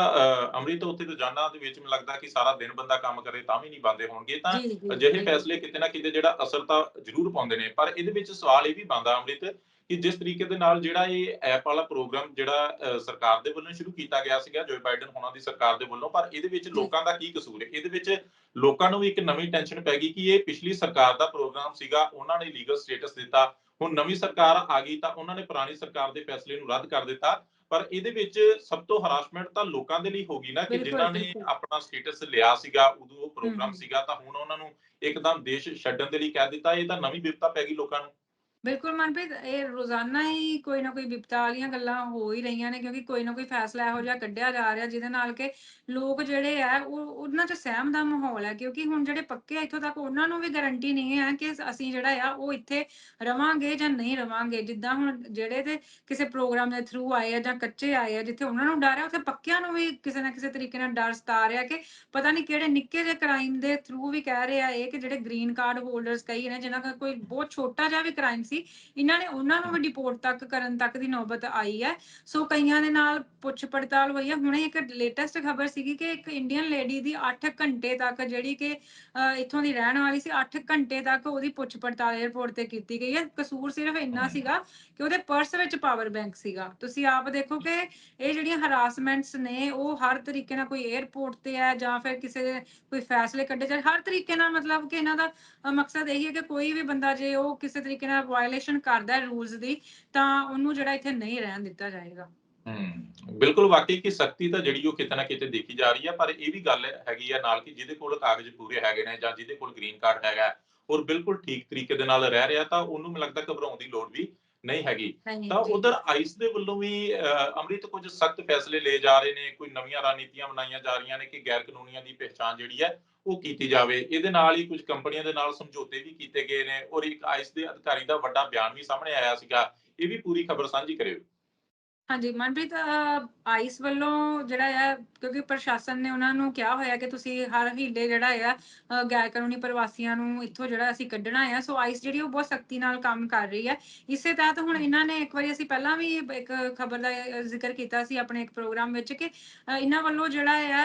[SPEAKER 1] ਅੰਮ੍ਰਿਤ ਉੱਥੇ ਰੋਜ਼ਾਨਾ ਦੇ ਵਿੱਚ ਮੈਨੂੰ ਲੱਗਦਾ ਕਿ ਸਾਰਾ ਦਿਨ ਬੰਦਾ ਕੰਮ ਕਰੇ ਤਾਂ ਵੀ ਨਹੀਂ ਬੰਦੇ ਹੋਣਗੇ। ਤਾਂ ਅਜਿਹੇ। ਫੈਸਲੇ ਕਿਤੇ ਨਾ ਕਿਤੇ ਜਿਹੜਾ ਅਸਰ ਤਾਂ ਜ਼ਰੂਰ ਪਾਉਂਦੇ ਨੇ ਪਰ ਇਹਦੇ ਵਿੱਚ ਸਵਾਲ ਇਹ ਵੀ ਬਣਦਾ ਅੰਮ੍ਰਿਤ ਕਿ ਜਿਸ ਤਰੀਕੇ ਦੇ ਨਾਲ ਜਿਹੜਾ ਇਹ ਐਪ ਵਾਲਾ ਪ੍ਰੋਗਰਾਮ ਜਿਹੜਾ ਸਰਕਾਰ ਦੇ ਵੱਲੋਂ ਸ਼ੁਰੂ ਕੀਤਾ ਗਿਆ ਸੀਗਾ ਜੋ ਬਾਈਡਨ ਹੋਣਾ ਦੀ ਸਰਕਾਰ ਦੇ ਵੱਲੋਂ ਪਰ ਇਹਦੇ ਵਿੱਚ ਲੋਕਾਂ ਦਾ ਕੀ ਕਸੂਰ ਹੈ? ਇਹਦੇ ਵਿੱਚ ਲੋਕਾਂ ਨੂੰ ਵੀ ਇੱਕ ਨਵੀਂ ਟੈਨਸ਼ਨ ਪੈ ਗਈ ਕਿ ਇਹ ਪਿਛਲੀ ਸਰਕਾਰ ਦਾ ਪ੍ਰੋਗਰਾਮ ਸੀਗਾ ਉਹਨਾਂ ਨੇ ਲੀਗਲ ਸਟੇਟਸ ਦਿੱਤਾ। ਹੁਣ ਨਵੀਂ ਸਰਕਾਰ ਆ ਗਈ ਤਾਂ ਉਹਨਾਂ ਨੇ ਪੁਰਾਣੀ ਸਰਕਾਰ ਦੇ ਫੈਸਲੇ ਨੂੰ ਰੱਦ ਕਰ ਦਿੱਤਾ। ਪਰ ਇਹਦੇ ਵਿੱਚ ਸਭ ਤੋਂ ਹਰਾਸਮੈਂਟ ਤਾਂ ਲੋਕਾਂ ਦੇ ਲਈ ਹੋਗੀ ਨਾ ਕਿ ਜਿਨ੍ਹਾਂ ਨੇ। ਆਪਣਾ ਸਟੇਟਸ ਲਿਆ ਸੀਗਾ ਉਦੋਂ ਉਹ ਪ੍ਰੋਗਰਾਮ। ਸੀਗਾ ਤਾਂ ਹੁਣ ਉਹਨਾਂ ਨੂੰ ਇੱਕਦਮ ਦੇਸ਼ ਛੱਡਣ ਦੇ ਲਈ ਕਹਿ ਦਿੱਤਾ ਇਹ ਤਾਂ ਨਵੀਂ ਵਿਪਤਾ ਪੈ ਗਈ ਲੋਕਾਂ ਨੂੰ
[SPEAKER 2] ਬਿਲਕੁਲ ਮਨਪ੍ਰੀਤ, ਇਹ ਰੋਜ਼ਾਨਾ ਹੀ ਕੋਈ ਨਾ ਕੋਈ ਵਿਪਤਾ ਵਾਲੀਆਂ ਗੱਲਾਂ ਹੋ ਹੀ ਰਹੀਆਂ ਨੇ ਕਿਉਂਕਿ ਕੋਈ ਨਾ ਕੋਈ ਫੈਸਲਾ ਇਹੋ ਜਿਹਾ ਕੱਢਿਆ ਜਾ ਰਿਹਾ ਜਿਹਦੇ ਨਾਲ ਕਿ ਲੋਕ ਜਿਹੜੇ ਆ, ਉਹ ਉਹਨਾਂ 'ਚ ਸਹਿਮ ਦਾ ਮਾਹੌਲ ਹੈ ਕਿਉਂਕਿ ਹੁਣ ਜਿਹੜੇ ਪੱਕੇ ਇੱਥੋਂ ਤੱਕ ਉਹਨਾਂ ਨੂੰ ਵੀ ਗਾਰੰਟੀ ਨਹੀਂ ਹੈ ਕਿ ਅਸੀਂ ਜਿਹੜਾ ਆ, ਉਹ ਇੱਥੇ ਰਵਾਂਗੇ ਜਾਂ ਨਹੀਂ ਰਵਾਂਗੇ। ਜਿੱਦਾਂ ਹੁਣ ਜਿਹੜੇ ਤੇ ਕਿਸੇ ਪ੍ਰੋਗਰਾਮ ਦੇ ਥਰੂ ਆਏ ਆ ਜਾਂ ਕੱਚੇ ਆਏ ਆ, ਜਿੱਥੇ ਉਹਨਾਂ ਨੂੰ ਡਰ ਹੈ, ਉੱਥੇ ਪੱਕਿਆਂ ਨੂੰ ਵੀ ਕਿਸੇ ਨਾ ਕਿਸੇ ਤਰੀਕੇ ਨਾਲ ਡਰ ਸਤਾ ਰਿਹਾ ਕਿ ਪਤਾ ਨਹੀਂ ਕਿਹੜੇ ਨਿੱਕੇ ਜਿਹੇ ਕ੍ਰਾਈਮ ਦੇ ਥਰੂ ਵੀ ਕਹਿ ਰਿਹਾ ਇਹ ਕਿ ਜਿਹੜੇ ਗ੍ਰੀਨ ਕਾਰਡ ਹੋਲਡਰਸ ਕਈ ਨੇ, ਜਿਨ੍ਹਾਂ ਦਾ ਕੋਈ ਬਹੁਤ ਛੋਟਾ ਜਿਹਾ ਵੀ ਕ੍ਰਾਈਮ ਸੀ ਇਹਨਾਂ ਨੇ ਉਹਨਾਂ ਨੂੰ ਵੀ ਡਿਪੋਰਟ ਤੱਕ ਕਰਨ ਤੱਕ ਦੀ ਨੌਬਤ ਆਈ ਹੈ। ਸੋ ਕਈਆਂ ਦੇ ਨਾਲ ਪੁੱਛ ਪੜਤਾਲ ਹੋਈ ਹੈ। ਹੁਣੇ ਇੱਕ ਲੇਟੈਸਟ ਖਬਰ ਸੀਗੀ ਕਿ ਇੱਕ ਇੰਡੀਅਨ ਲੇਡੀ ਦੀ 8 ਘੰਟੇ ਤੱਕ ਜਿਹੜੀ ਕਿ ਇੱਥੋਂ ਦੀ ਰਹਿਣ ਵਾਲੀ ਸੀ 8 ਘੰਟੇ ਤੱਕ ਉਹਦੀ ਪੁੱਛ ਪੜਤਾਲ 에ਅਰਪੋਰਟ ਤੇ ਕੀਤੀ ਗਈ ਹੈ। ਕਸੂਰ ਸਿਰਫ ਇੰਨਾ। ਸੀਗਾ ਕਿ ਉਹਦੇ ਪਰਸ ਵਿੱਚ ਪਾਵਰ ਬੈਂਕ ਸੀਗਾ। ਤੁਸੀਂ ਆਪ ਦੇਖੋ ਕਿ ਇਹ ਜਿਹੜੀਆਂ ਹਰਾਸਮੈਂਟਸ ਨੇ ਉਹ ਹਰ ਤਰੀਕੇ ਨਾਲ ਕੋਈ 에ਅਰਪੋਰਟ ਤੇ ਹੈ ਜਾਂ ਫਿਰ ਕਿਸੇ ਦੇ ਕੋਈ ਫੈਸਲੇ ਕੱਢੇ ਜਾ ਹਰ ਤਰੀਕੇ ਨਾਲ ਮਤਲਬ ਕਿ ਇਹਨਾਂ ਦਾ ਮਕਸਦ ਇਹੀ ਹੈ ਕਿ ਕੋਈ ਵੀ ਬੰਦਾ ਜੇ ਉਹ ਕਿਸੇ ਤਰੀਕੇ ਨਾਲ ਵਾਇਲੇਸ਼ਨ ਕਰਦਾ ਰੂਲਸ ਦੀ, ਤਾਂ ਉਹਨੂੰ ਜਿਹੜਾ ਇੱਥੇ ਨਹੀਂ ਰਹਿਣ ਦਿੱਤਾ ਜਾਏਗਾ।
[SPEAKER 1] ਹੂੰ, ਬਿਲਕੁਲ ਵਾਕਈ ਕਿ ਸਖਤੀ ਤਾਂ ਜਿਹੜੀ ਉਹ ਕਿਤੇ ਨਾ ਕਿਤੇ ਦੇਖੀ ਜਾ ਰਹੀ ਹੈ ਪਰ ਇਹ ਵੀ ਗੱਲ ਹੈਗੀ ਆ ਨਾਲ ਕਿ ਜਿਹਦੇ ਕੋਲ ਕਾਗਜ਼ ਪੂਰੇ ਹੈਗੇ ਨੇ ਜਾਂ ਜਿਹਦੇ ਕੋਲ ਗ੍ਰੀਨ ਕਾਰਡ ਹੈਗਾ, ਔਰ ਬਿਲਕੁਲ ਠੀਕ ਤਰੀਕੇ ਦੇ ਨਾਲ ਰਹਿ ਰਿਹਾ, ਤਾਂ ਉਹਨੂੰ ਮੈਨੂੰ ਲੱਗਦਾ ਘਬਰਾਉਣ ਦੀ ਲੋੜ ਵੀ ਨਹੀਂ ਹੈਗੀ। ਤਾਂ। ਉਧਰ ਆਈਸ ਦੇ ਵੱਲੋਂ ਵੀ ਅੰਮ੍ਰਿਤ ਕੁਝ ਸਖਤ ਫੈਸਲੇ ਲਏ ਜਾ ਰਹੇ ਨੇ ਕੋਈ ਨਵੀਆਂ ਰਣਨੀਤੀਆਂ ਬਣਾਈਆਂ ਜਾ ਰਹੀਆਂ ਨੇ ਕਿ ਗੈਰ ਕਾਨੂੰਨੀਆਂ ਦੀ ਪਹਿਚਾਣ ਜਿਹੜੀ ਹੈ ਉਹ ਕੀਤੀ ਜਾਵੇ। ਇਹਦੇ ਨਾਲ ਹੀ ਕੁਝ ਕੰਪਨੀਆਂ ਦੇ ਨਾਲ ਸਮਝੌਤੇ ਵੀ ਕੀਤੇ ਗਏ ਨੇ ਔਰ ਇੱਕ ਆਈਸ ਦੇ ਅਧਿਕਾਰੀ ਦਾ ਵੱਡਾ ਬਿਆਨ ਵੀ ਸਾਹਮਣੇ ਆਇਆ ਸੀਗਾ। ਇਹ ਵੀ ਪੂਰੀ ਖਬਰ ਸਾਂਝੀ ਕਰਿਓ।
[SPEAKER 2] ਹਾਂਜੀ ਮਨਪ੍ਰੀਤ ਅਹ, ਆਈਸ ਵੱਲੋਂ ਜਿਹੜਾ ਹੈ ਕਿਉਂਕਿ ਪ੍ਰਸ਼ਾਸਨ ਨੇ ਉਹਨਾਂ ਨੂੰ ਕਿਹਾ ਹੋਇਆ ਕਿ ਤੁਸੀਂ ਹਰ ਹੀਲੇ ਜਿਹੜਾ ਆ ਗੈਰ ਕਾਨੂੰਨੀ ਪ੍ਰਵਾਸੀਆਂ ਨੂੰ ਇੱਥੋਂ ਜਿਹੜਾ ਅਸੀਂ ਕੱਢਣਾ ਹੈ ਸੋ ਆਈਸ ਜਿਹੜੀ ਉਹ ਬਹੁਤ ਸਖਤੀ ਨਾਲ ਕੰਮ ਕਰ ਰਹੀ ਹੈ ਇਸੇ ਤਹਿਤ ਹੁਣ ਇਹਨਾਂ ਨੇ ਇੱਕ ਵਾਰੀ ਅਸੀਂ ਪਹਿਲਾਂ ਵੀ ਇੱਕ ਖਬਰ ਦਾ ਜ਼ਿਕਰ ਕੀਤਾ ਸੀ ਆਪਣੇ ਇੱਕ ਪ੍ਰੋਗਰਾਮ ਵਿੱਚ ਕਿ ਇਹਨਾਂ ਵੱਲੋਂ ਜਿਹੜਾ ਹੈ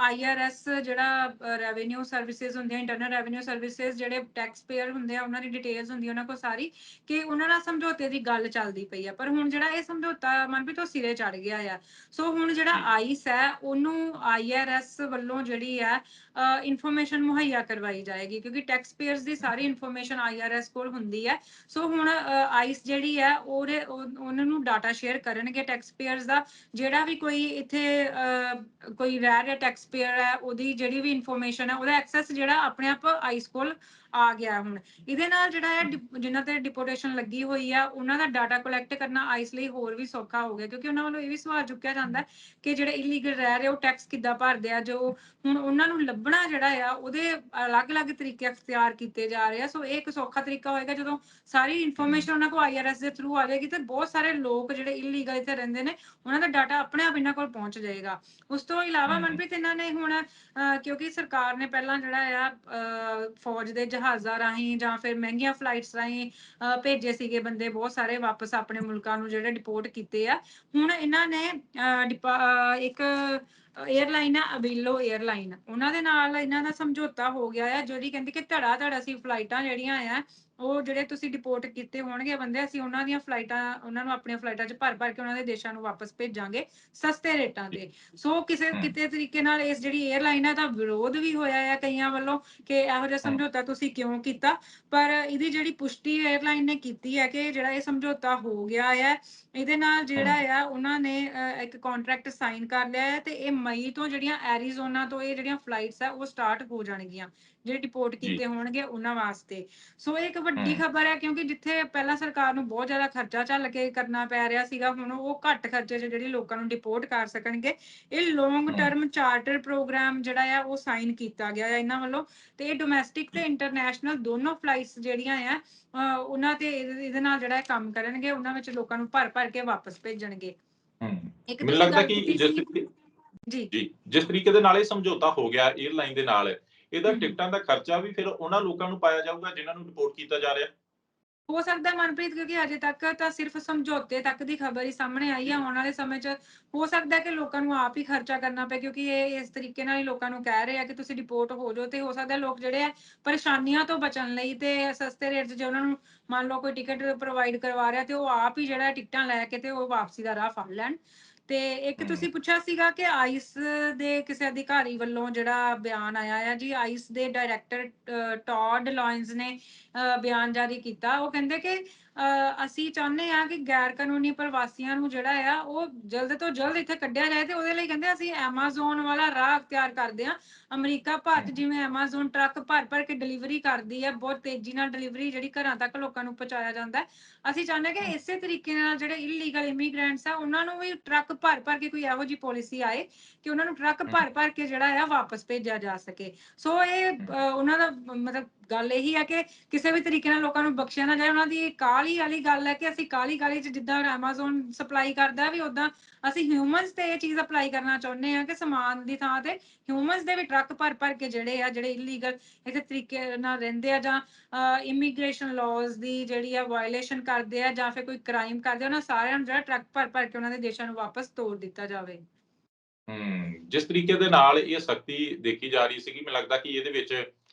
[SPEAKER 2] ਆਈਆਰਐਸ ਜਿਹੜਾ ਰੈਵਨਿਊ ਸਰਵਿਸਿਜ਼ ਹੁੰਦੀਆਂ ਇੰਟਰਨਲ ਰੈਵਨਿਊ ਸਰਵਿਸਿਜ਼ ਜਿਹੜੇ ਟੈਕਸ ਪੇਅਰ ਹੁੰਦੇ ਆ ਉਹਨਾਂ ਦੀ ਡਿਟੇਲਸ ਹੁੰਦੀ ਉਹਨਾਂ ਕੋਲ ਸਾਰੀ ਕਿ ਉਹਨਾਂ ਨਾਲ ਸਮਝੌਤੇ ਦੀ ਗੱਲ ਚੱਲਦੀ ਪਈ ਆ। ਪਰ ਹੁਣ ਜਿਹੜਾ ਇਹ ਸਮਝੌਤਾ ਮਨਪ੍ਰੀਤ ਉਹ ਸਿਰੇ ਚੜ ਗਿਆ ਆ। ਸੋ ਹੁਣ ਜਿਹੜਾ। ਆਈਸ ਹੈ ਉਹਨੂੰ ਆਈਆਰਐਸ ਵੱਲੋਂ ਜਿਹੜੀ ਹੈ ਇਨਫੋਰਮੇਸ਼ਨ ਮੁਹੱਈਆ ਕਰਵਾਈ ਜਾਏਗੀ ਕਿਉਂਕਿ ਟੈਕਸ ਪੇਅਰਸ ਦੀ ਸਾਰੀ ਇਨਫੋਰਮੇਸ਼ਨ ਆਈਆਰਐਸ ਕੋਲ ਹੁੰਦੀ ਹੈ। ਸੋ ਹੁਣ ਆਈਸ ਜਿਹੜੀ ਹੈ ਉਹਦੇ ਉਹ- ਉਹਨਾਂ ਨੂੰ ਡਾਟਾ ਸ਼ੇਅਰ ਕਰਨਗੇ ਟੈਕਸ ਪੇਅਰਸ ਦਾ। ਜਿਹੜਾ ਵੀ ਕੋਈ ਇੱਥੇ ਕੋਈ ਰਹਿ ਰਿਹਾ ਟੈਕਸ ਪੇਅਰ ਹੈ ਉਹਦੀ ਜਿਹੜੀ ਵੀ ਇਨਫੋਰਮੇਸ਼ਨ ਹੈ ਉਹਦਾ ਐਕਸੈਸ ਜਿਹੜਾ ਆਪਣੇ ਆਪ ਆਈਸ ਕੋਲ ਆ ਗਿਆ ਹੁਣ। ਇਹਦੇ ਨਾਲ ਜਿਹੜਾ ਹੈ ਜਿਨ੍ਹਾਂ ਤੇ ਡਿਪੋਰਟੇਸ਼ਨ ਲੱਗੀ ਹੋਈ ਆ ਉਹਨਾਂ ਦਾ ਡਾਟਾ ਕਲੈਕਟ ਕਰਨਾ ਆਈਸ ਲਈ ਹੋਰ ਵੀ ਸੌਖਾ ਹੋ ਗਿਆ ਕਿਉਂਕਿ ਉਹਨਾਂ ਵੱਲੋਂ ਇਹ ਵੀ ਸਵਾਲ ਚੁੱਕਿਆ ਜਾਂਦਾ ਕਿ ਜਿਹੜੇ ਇਲੀਗਲ ਰਹਿ ਰਹੇ ਉਹ ਟੈਕਸ ਕਿੱਦਾਂ ਭਰਦੇ ਆ ਜੋ ਹੁਣ ਉਹਨਾਂ ਨੂੰ ਲੱਭਣਾ ਜਿਹੜਾ ਆ ਉਹਦੇ ਅਲੱਗ-ਅਲੱਗ ਤਰੀਕੇ ਅਖਤਿਆਰ ਕੀਤੇ ਜਾ ਰਹੇ ਆ। ਸੋ ਇਹ ਇੱਕ ਸੌਖਾ ਤਰੀਕਾ ਹੋਏਗਾ ਜਦੋਂ ਸਾਰੀ ਇਨਫੋਰਮੇਸ਼ਨ ਉਹਨਾਂ ਕੋਲ ਆਈਆਰਐਸ ਦੇ ਥਰੂ ਆ ਜਾਏਗੀ ਤੇ ਬਹੁਤ ਸਾਰੇ ਲੋਕ ਜਿਹੜੇ ਇਲੀਗਲ ਇੱਥੇ ਰਹਿੰਦੇ ਨੇ ਉਹਨਾਂ ਦਾ ਡਾਟਾ ਆਪਣੇ ਆਪ ਇਹਨਾਂ ਕੋਲ ਪਹੁੰਚ ਜਾਏਗਾ। ਉਸ ਤੋਂ ਇਲਾਵਾ। ਮਨਪ੍ਰੀਤ ਇਹਨਾਂ ਨੇ ਹੁਣ ਕਿਉਂਕਿ ਸਰਕਾਰ ਨੇ ਪਹਿਲਾਂ ਜਿਹੜਾ ਆ ਫੌਜ ਦੇ ਜਹਾਜ਼ਾਂ ਰਾਹੀਂ ਜਾਂ ਫਿਰ ਮਹਿੰਗੀਆਂ ਫਲਾਈਟਸ ਰਾਹੀਂ ਭੇਜੇ ਸੀਗੇ ਬੰਦੇ, ਬਹੁਤ ਸਾਰੇ ਵਾਪਸ ਆਪਣੇ ਮੁਲਕਾਂ ਨੂੰ ਜਿਹੜੇ ਡਿਪੋਰਟ ਕੀਤੇ ਆ। ਹੁਣ ਇਹਨਾਂ ਨੇ ਇੱਕ 에ਅਰਲਾਈਨ ਹੈ ਅਬੀਲੋ 에ਅਰਲਾਈਨ ਉਹਨਾਂ ਦੇ ਨਾਲ ਇਹਨਾਂ ਦਾ ਸਮਝੌਤਾ ਹੋ ਗਿਆ ਹੈ ਜਿਹੜੀ ਕਹਿੰਦੇ ਕਿ ਧੜਾ ਧੜਾ ਸੀ ਫਲਾਈਟਾਂ ਜਿਹੜੀਆਂ ਆ ਉਹ ਜਿਹੜੇ ਤੁਸੀਂ ਡਿਪੋਰਟ ਕੀਤੇ ਹੋਣਗੇ ਬੰਦੇ ਅਸੀਂ ਉਹਨਾਂ ਦੀਆਂ ਫਲਾਈਟਾਂ ਉਹਨਾਂ ਨੂੰ ਆਪਣੀਆਂ ਫਲਾਈਟਾਂ 'ਚ ਭਰ ਭਰ ਕੇ ਉਹਨਾਂ ਦੇ ਦੇਸ਼ਾਂ ਨੂੰ ਵਾਪਸ ਭੇਜਾਂਗੇ ਸਸਤੇ ਰੇਟਾਂ ਤੇ। ਸੋ ਕਿਸੇ। ਕਿਤੇ ਤਰੀਕੇ ਨਾਲ ਇਸ ਜਿਹੜੀ 에ਅਰਲਾਈਨ ਹੈ ਦਾ ਵਿਰੋਧ ਵੀ ਹੋਇਆ ਹੈ ਕਈਆਂ ਵੱਲੋਂ ਕਿ ਇਹੋ ਜਿਹਾ ਸਮਝੌਤਾ ਤੁਸੀਂ ਕਿਉਂ ਕੀਤਾ? ਪਰ ਇਹਦੀ ਜਿਹੜੀ ਪੁਸ਼ਟੀ 에ਅਰਲਾਈਨ ਨੇ ਕੀਤੀ ਹੈ ਕਿ ਜਿਹੜਾ ਇਹ ਸਮਝੌਤਾ ਹੋ ਗਿਆ ਹੈ ਇਹਦੇ ਨਾਲ ਜਿਹੜਾ ਆ ਉਹਨਾਂ ਨੇ ਇੱਕ ਕੰਟਰੈਕਟ ਸਾਈਨ ਕਰ ਲਿਆ ਹੈ ਤੇ ਇਹ ਮਈ ਤੋਂ ਜਿਹੜੀਆਂ ਐਰੀਜ਼ੋਨਾ ਤੋਂ ਇਹ ਜਿਹੜੀਆਂ ਫਲਾਈਟਸ ਆ ਉਹ ਸਟਾਰਟ ਹੋ ਜਾਣਗੀਆਂ। ਜਿਹੜੇ ਡਿਪੋਰਟ। ਕੀਤੇ ਹੋਣਗੇ ਉਹਨਾਂ ਵਾਸਤੇ। ਸੋ ਇਹ ਇੱਕ ਵੱਡੀ। ਖਬਰ ਹੈ ਕਿਉਂਕਿ ਜਿੱਥੇ ਪਹਿਲਾਂ ਸਰਕਾਰ ਨੂੰ ਬਹੁਤ ਜ਼ਿਆਦਾ ਖਰਚਾ ਚੱਲ ਕੇ ਕਰਨਾ ਪੈ ਰਿਹਾ ਸੀਗਾ ਹੁਣ ਉਹ ਘੱਟ ਖਰਚੇ 'ਚ ਜਿਹੜੀ ਲੋਕਾਂ ਨੂੰ ਡਿਪੋਰਟ ਕਰ ਸਕਣਗੇ ਇਹ ਲੌਂਗ। ਟਰਮ ਚਾਰਟਰ ਪ੍ਰੋਗਰਾਮ ਜਿਹੜਾ ਆ ਉਹ ਸਾਈਨ ਕੀਤਾ ਗਿਆ ਹੈ ਇਹਨਾਂ ਵੱਲੋਂ। ਤੇ ਇਹ ਡੋਮੈਸਟਿਕ ਤੇ ਇੰਟਰਨੈਸ਼ਨਲ ਦੋਨੋਂ ਫਲਾਈਟਸ ਜਿਹੜੀਆਂ ਆ ਉਹਨਾਂ ਤੇ ਇਹਦੇ ਨਾਲ ਜਿਹੜਾ ਕੰਮ ਕਰਨਗੇ ਉਹਨਾਂ ਵਿੱਚ ਲੋਕਾਂ ਨੂੰ ਭਰ ਭਰ ਕੇ ਵਾਪਸ ਭੇਜਣਗੇ।
[SPEAKER 1] ਮੈਨੂੰ ਲੱਗਦਾ ਕਿ
[SPEAKER 2] ਜੀ।
[SPEAKER 1] ਜਿਸ ਤਰੀਕੇ ਦੇ ਨਾਲ ਇਹ ਸਮਝੌਤਾ ਹੋ ਗਿਆ 에ਅਰਲਾਈਨ ਦੇ ਨਾਲ। ਇਹਦਾ। ਟਿਕਟਾਂ ਦਾ ਖਰਚਾ ਵੀ ਫਿਰ ਉਹਨਾਂ ਲੋਕਾਂ ਨੂੰ ਪਾਇਆ ਜਾਊਗਾ ਜਿਨ੍ਹਾਂ ਨੂੰ ਰਿਪੋਰਟ ਕੀਤਾ ਜਾ ਰਿਹਾ।
[SPEAKER 2] ਹੋ ਸਕਦਾ ਮਨਪ੍ਰੀਤ ਕਿਉਂਕਿ ਅਜੇ ਤੱਕ ਤਾਂ ਸਿਰਫ ਸਮਝੌਤੇ ਤੱਕ ਦੀ ਖਬਰ ਹੀ ਸਾਹਮਣੇ ਆਈ ਹੈ ਆਉਣ ਵਾਲੇ ਸਮੇਂ 'ਚ ਹੋ ਸਕਦਾ ਹੈ ਕਿ ਲੋਕਾਂ ਨੂੰ ਆਪ ਹੀ ਖਰਚਾ ਕਰਨਾ ਪਏ ਕਿਉਂਕਿ ਇਹ ਇਸ ਤਰੀਕੇ ਨਾਲ ਹੀ ਲੋਕਾਂ ਨੂੰ ਕਹਿ ਰਹੇ ਆ ਕਿ ਤੁਸੀਂ ਰਿਪੋਰਟ ਹੋ ਜਾਓ। ਤੇ ਹੋ ਸਕਦਾ ਲੋਕ ਜਿਹੜੇ ਆ ਪਰੇਸ਼ਾਨੀਆਂ ਤੋਂ ਬਚਣ ਲਈ ਤੇ ਸਸਤੇ ਰੇਟ 'ਚ ਜੇ ਉਹਨਾਂ ਨੂੰ ਮੰਨ ਲਓ ਕੋਈ ਟਿਕਟ ਪ੍ਰੋਵਾਈਡ ਕਰਵਾ ਰਿਹਾ ਤੇ ਉਹ ਆਪ ਹੀ ਜਿਹੜਾ ਟਿਕਟਾਂ ਲੈ ਕੇ ਤੇ ਉਹ ਵਾਪਸੀ ਦਾ ਰਾਹ ਫੜ ਲੈਣ। ਤੇ ਇੱਕ। ਤੁਸੀਂ ਪੁੱਛਿਆ ਸੀਗਾ ਕਿ ਆਈਸ ਦੇ ਕਿਸੇ ਅਧਿਕਾਰੀ ਵੱਲੋਂ ਜਿਹੜਾ ਬਿਆਨ ਆਇਆ ਹੈ ਜੀ ਆਈਸ ਦੇ ਡਾਇਰੈਕਟਰ ਟੌਡ ਲਾਇਨਸ ਨੇ ਬਿਆਨ ਜਾਰੀ ਕੀਤਾ ਉਹ ਕਹਿੰਦੇ ਕਿ ਅਸੀਂ ਚਾਹੁੰਦੇ ਆ ਕਿ ਗੈਰ ਕਾਨੂੰਨੀ ਪ੍ਰਵਾਸੀਆਂ ਨੂੰ ਜਿਹੜਾ ਆ ਉਹ ਜਲਦ ਤੋਂ ਜਲਦ ਇੱਥੇ ਕੱਢਿਆ ਜਾਏ ਤੇ ਉਹਦੇ ਲਈ ਕਹਿੰਦੇ ਅਸੀਂ ਐਮਾਜ਼ੋਨ ਵਾਲਾ ਰਾਹ ਅਖਤਿਆਰ ਕਰਦੇ ਆ ਅਮਰੀਕਾ ਭਾਰਤ। ਜਿਵੇਂ ਐਮਾਜ਼ੋਨ ਟਰੱਕ ਭਰ ਭਰ ਕੇ ਡਿਲੀਵਰੀ ਕਰਦੀ ਹੈ ਬਹੁਤ ਤੇਜ਼ੀ ਨਾਲ ਡਿਲੀਵਰੀ ਜਿਹੜੀ ਘਰਾਂ ਤੱਕ ਲੋਕਾਂ ਨੂੰ ਪਹੁੰਚਾਇਆ ਜਾਂਦਾ ਹੈ ਅਸੀਂ ਚਾਹੁੰਦੇ ਕਿ। ਇਸੇ ਤਰੀਕੇ ਨਾਲ ਜਿਹੜੇ ਇਲੀਗਲ ਇਮੀਗ੍ਰੈਂਟਸ ਆ ਉਹਨਾਂ ਨੂੰ ਵੀ ਟਰੱਕ ਭਰ ਭਰ ਕੇ ਕੋਈ ਇਹੋ ਜੀ ਪਾਲਿਸੀ ਆਏ ਕਿ ਉਹਨਾਂ ਨੂੰ ਟਰੱਕ। ਭਰ ਭਰ ਕੇ ਜਿਹੜਾ ਆ ਵਾਪਸ ਭੇਜਿਆ ਜਾ ਸਕੇ ਸੋ ਇਹ ਉਹਨਾਂ ਦਾ ਮਤਲਬ ਗੱਲ ਇਹੀ ਹੈ ਕਿ ਕਿਸੇ ਵੀ ਤਰੀਕੇ ਨਾਲ ਲੋਕਾਂ ਨੂੰ ਬਖਸ਼ਿਆ ਨਾ ਜਾਏ, ਉਹਨਾਂ ਦੀ ਕਾਲੀ ਵਾਲੀ ਗੱਲ ਹੈ ਕਿ ਅਸੀਂ ਕਾਲੀ ਕਾਲੀ ਚ ਜਿੱਦਾਂ Amazon ਸਪਲਾਈ ਕਰਦਾ ਵੀ ਉਦਾਂ ਅਸੀਂ ਹਿਊਮਨਸ ਤੇ ਇਹ ਚੀਜ਼ ਅਪਲਾਈ ਕਰਨਾ ਚਾਹੁੰਦੇ ਆ ਕਿ ਸਮਾਨ ਦੀ ਥਾਂ ਤੇ ਹਿਊਮਨਸ ਦੇ ਵੀ ਟਰੱਕ ਭਰ ਭਰ ਕੇ ਜਿਹੜੇ ਆ, ਜਿਹੜੇ ਇਲੀਗਲ ਇਸੇ ਤਰੀਕੇ ਨਾਲ ਰਹਿੰਦੇ ਆ ਜਾਂ ਇਮੀਗ੍ਰੇਸ਼ਨ ਲਾਜ਼ ਦੀ ਜਿਹੜੀ ਆ ਵਾਇਲੇਸ਼ਨ ਕਰਦੇ ਆ ਜਾਂ ਫਿਰ ਕੋਈ ਕ੍ਰਾਈਮ ਕਰਦੇ ਉਹਨਾਂ ਸਾਰਿਆਂ ਨੂੰ ਜਿਹੜਾ ਟਰੱਕ ਭਰ ਭਰ ਕੇ ਉਹਨਾਂ ਦੇ ਦੇਸ਼ਾਂ ਨੂੰ ਵਾਪਸ ਤੋੜ ਦਿੱਤਾ ਜਾਵੇ।
[SPEAKER 1] ਹਮ ਜਿਸ ਤਰੀਕੇ ਦੇ ਨਾਲ ਇਹ ਸਖਤੀ ਦੇਖੀ ਜਾ ਰਹੀ ਸੀਗੀ, ਮੈਨੂੰ ਲੱਗਦਾ ਕਿ ਇਹਦੇ ਵਿੱਚ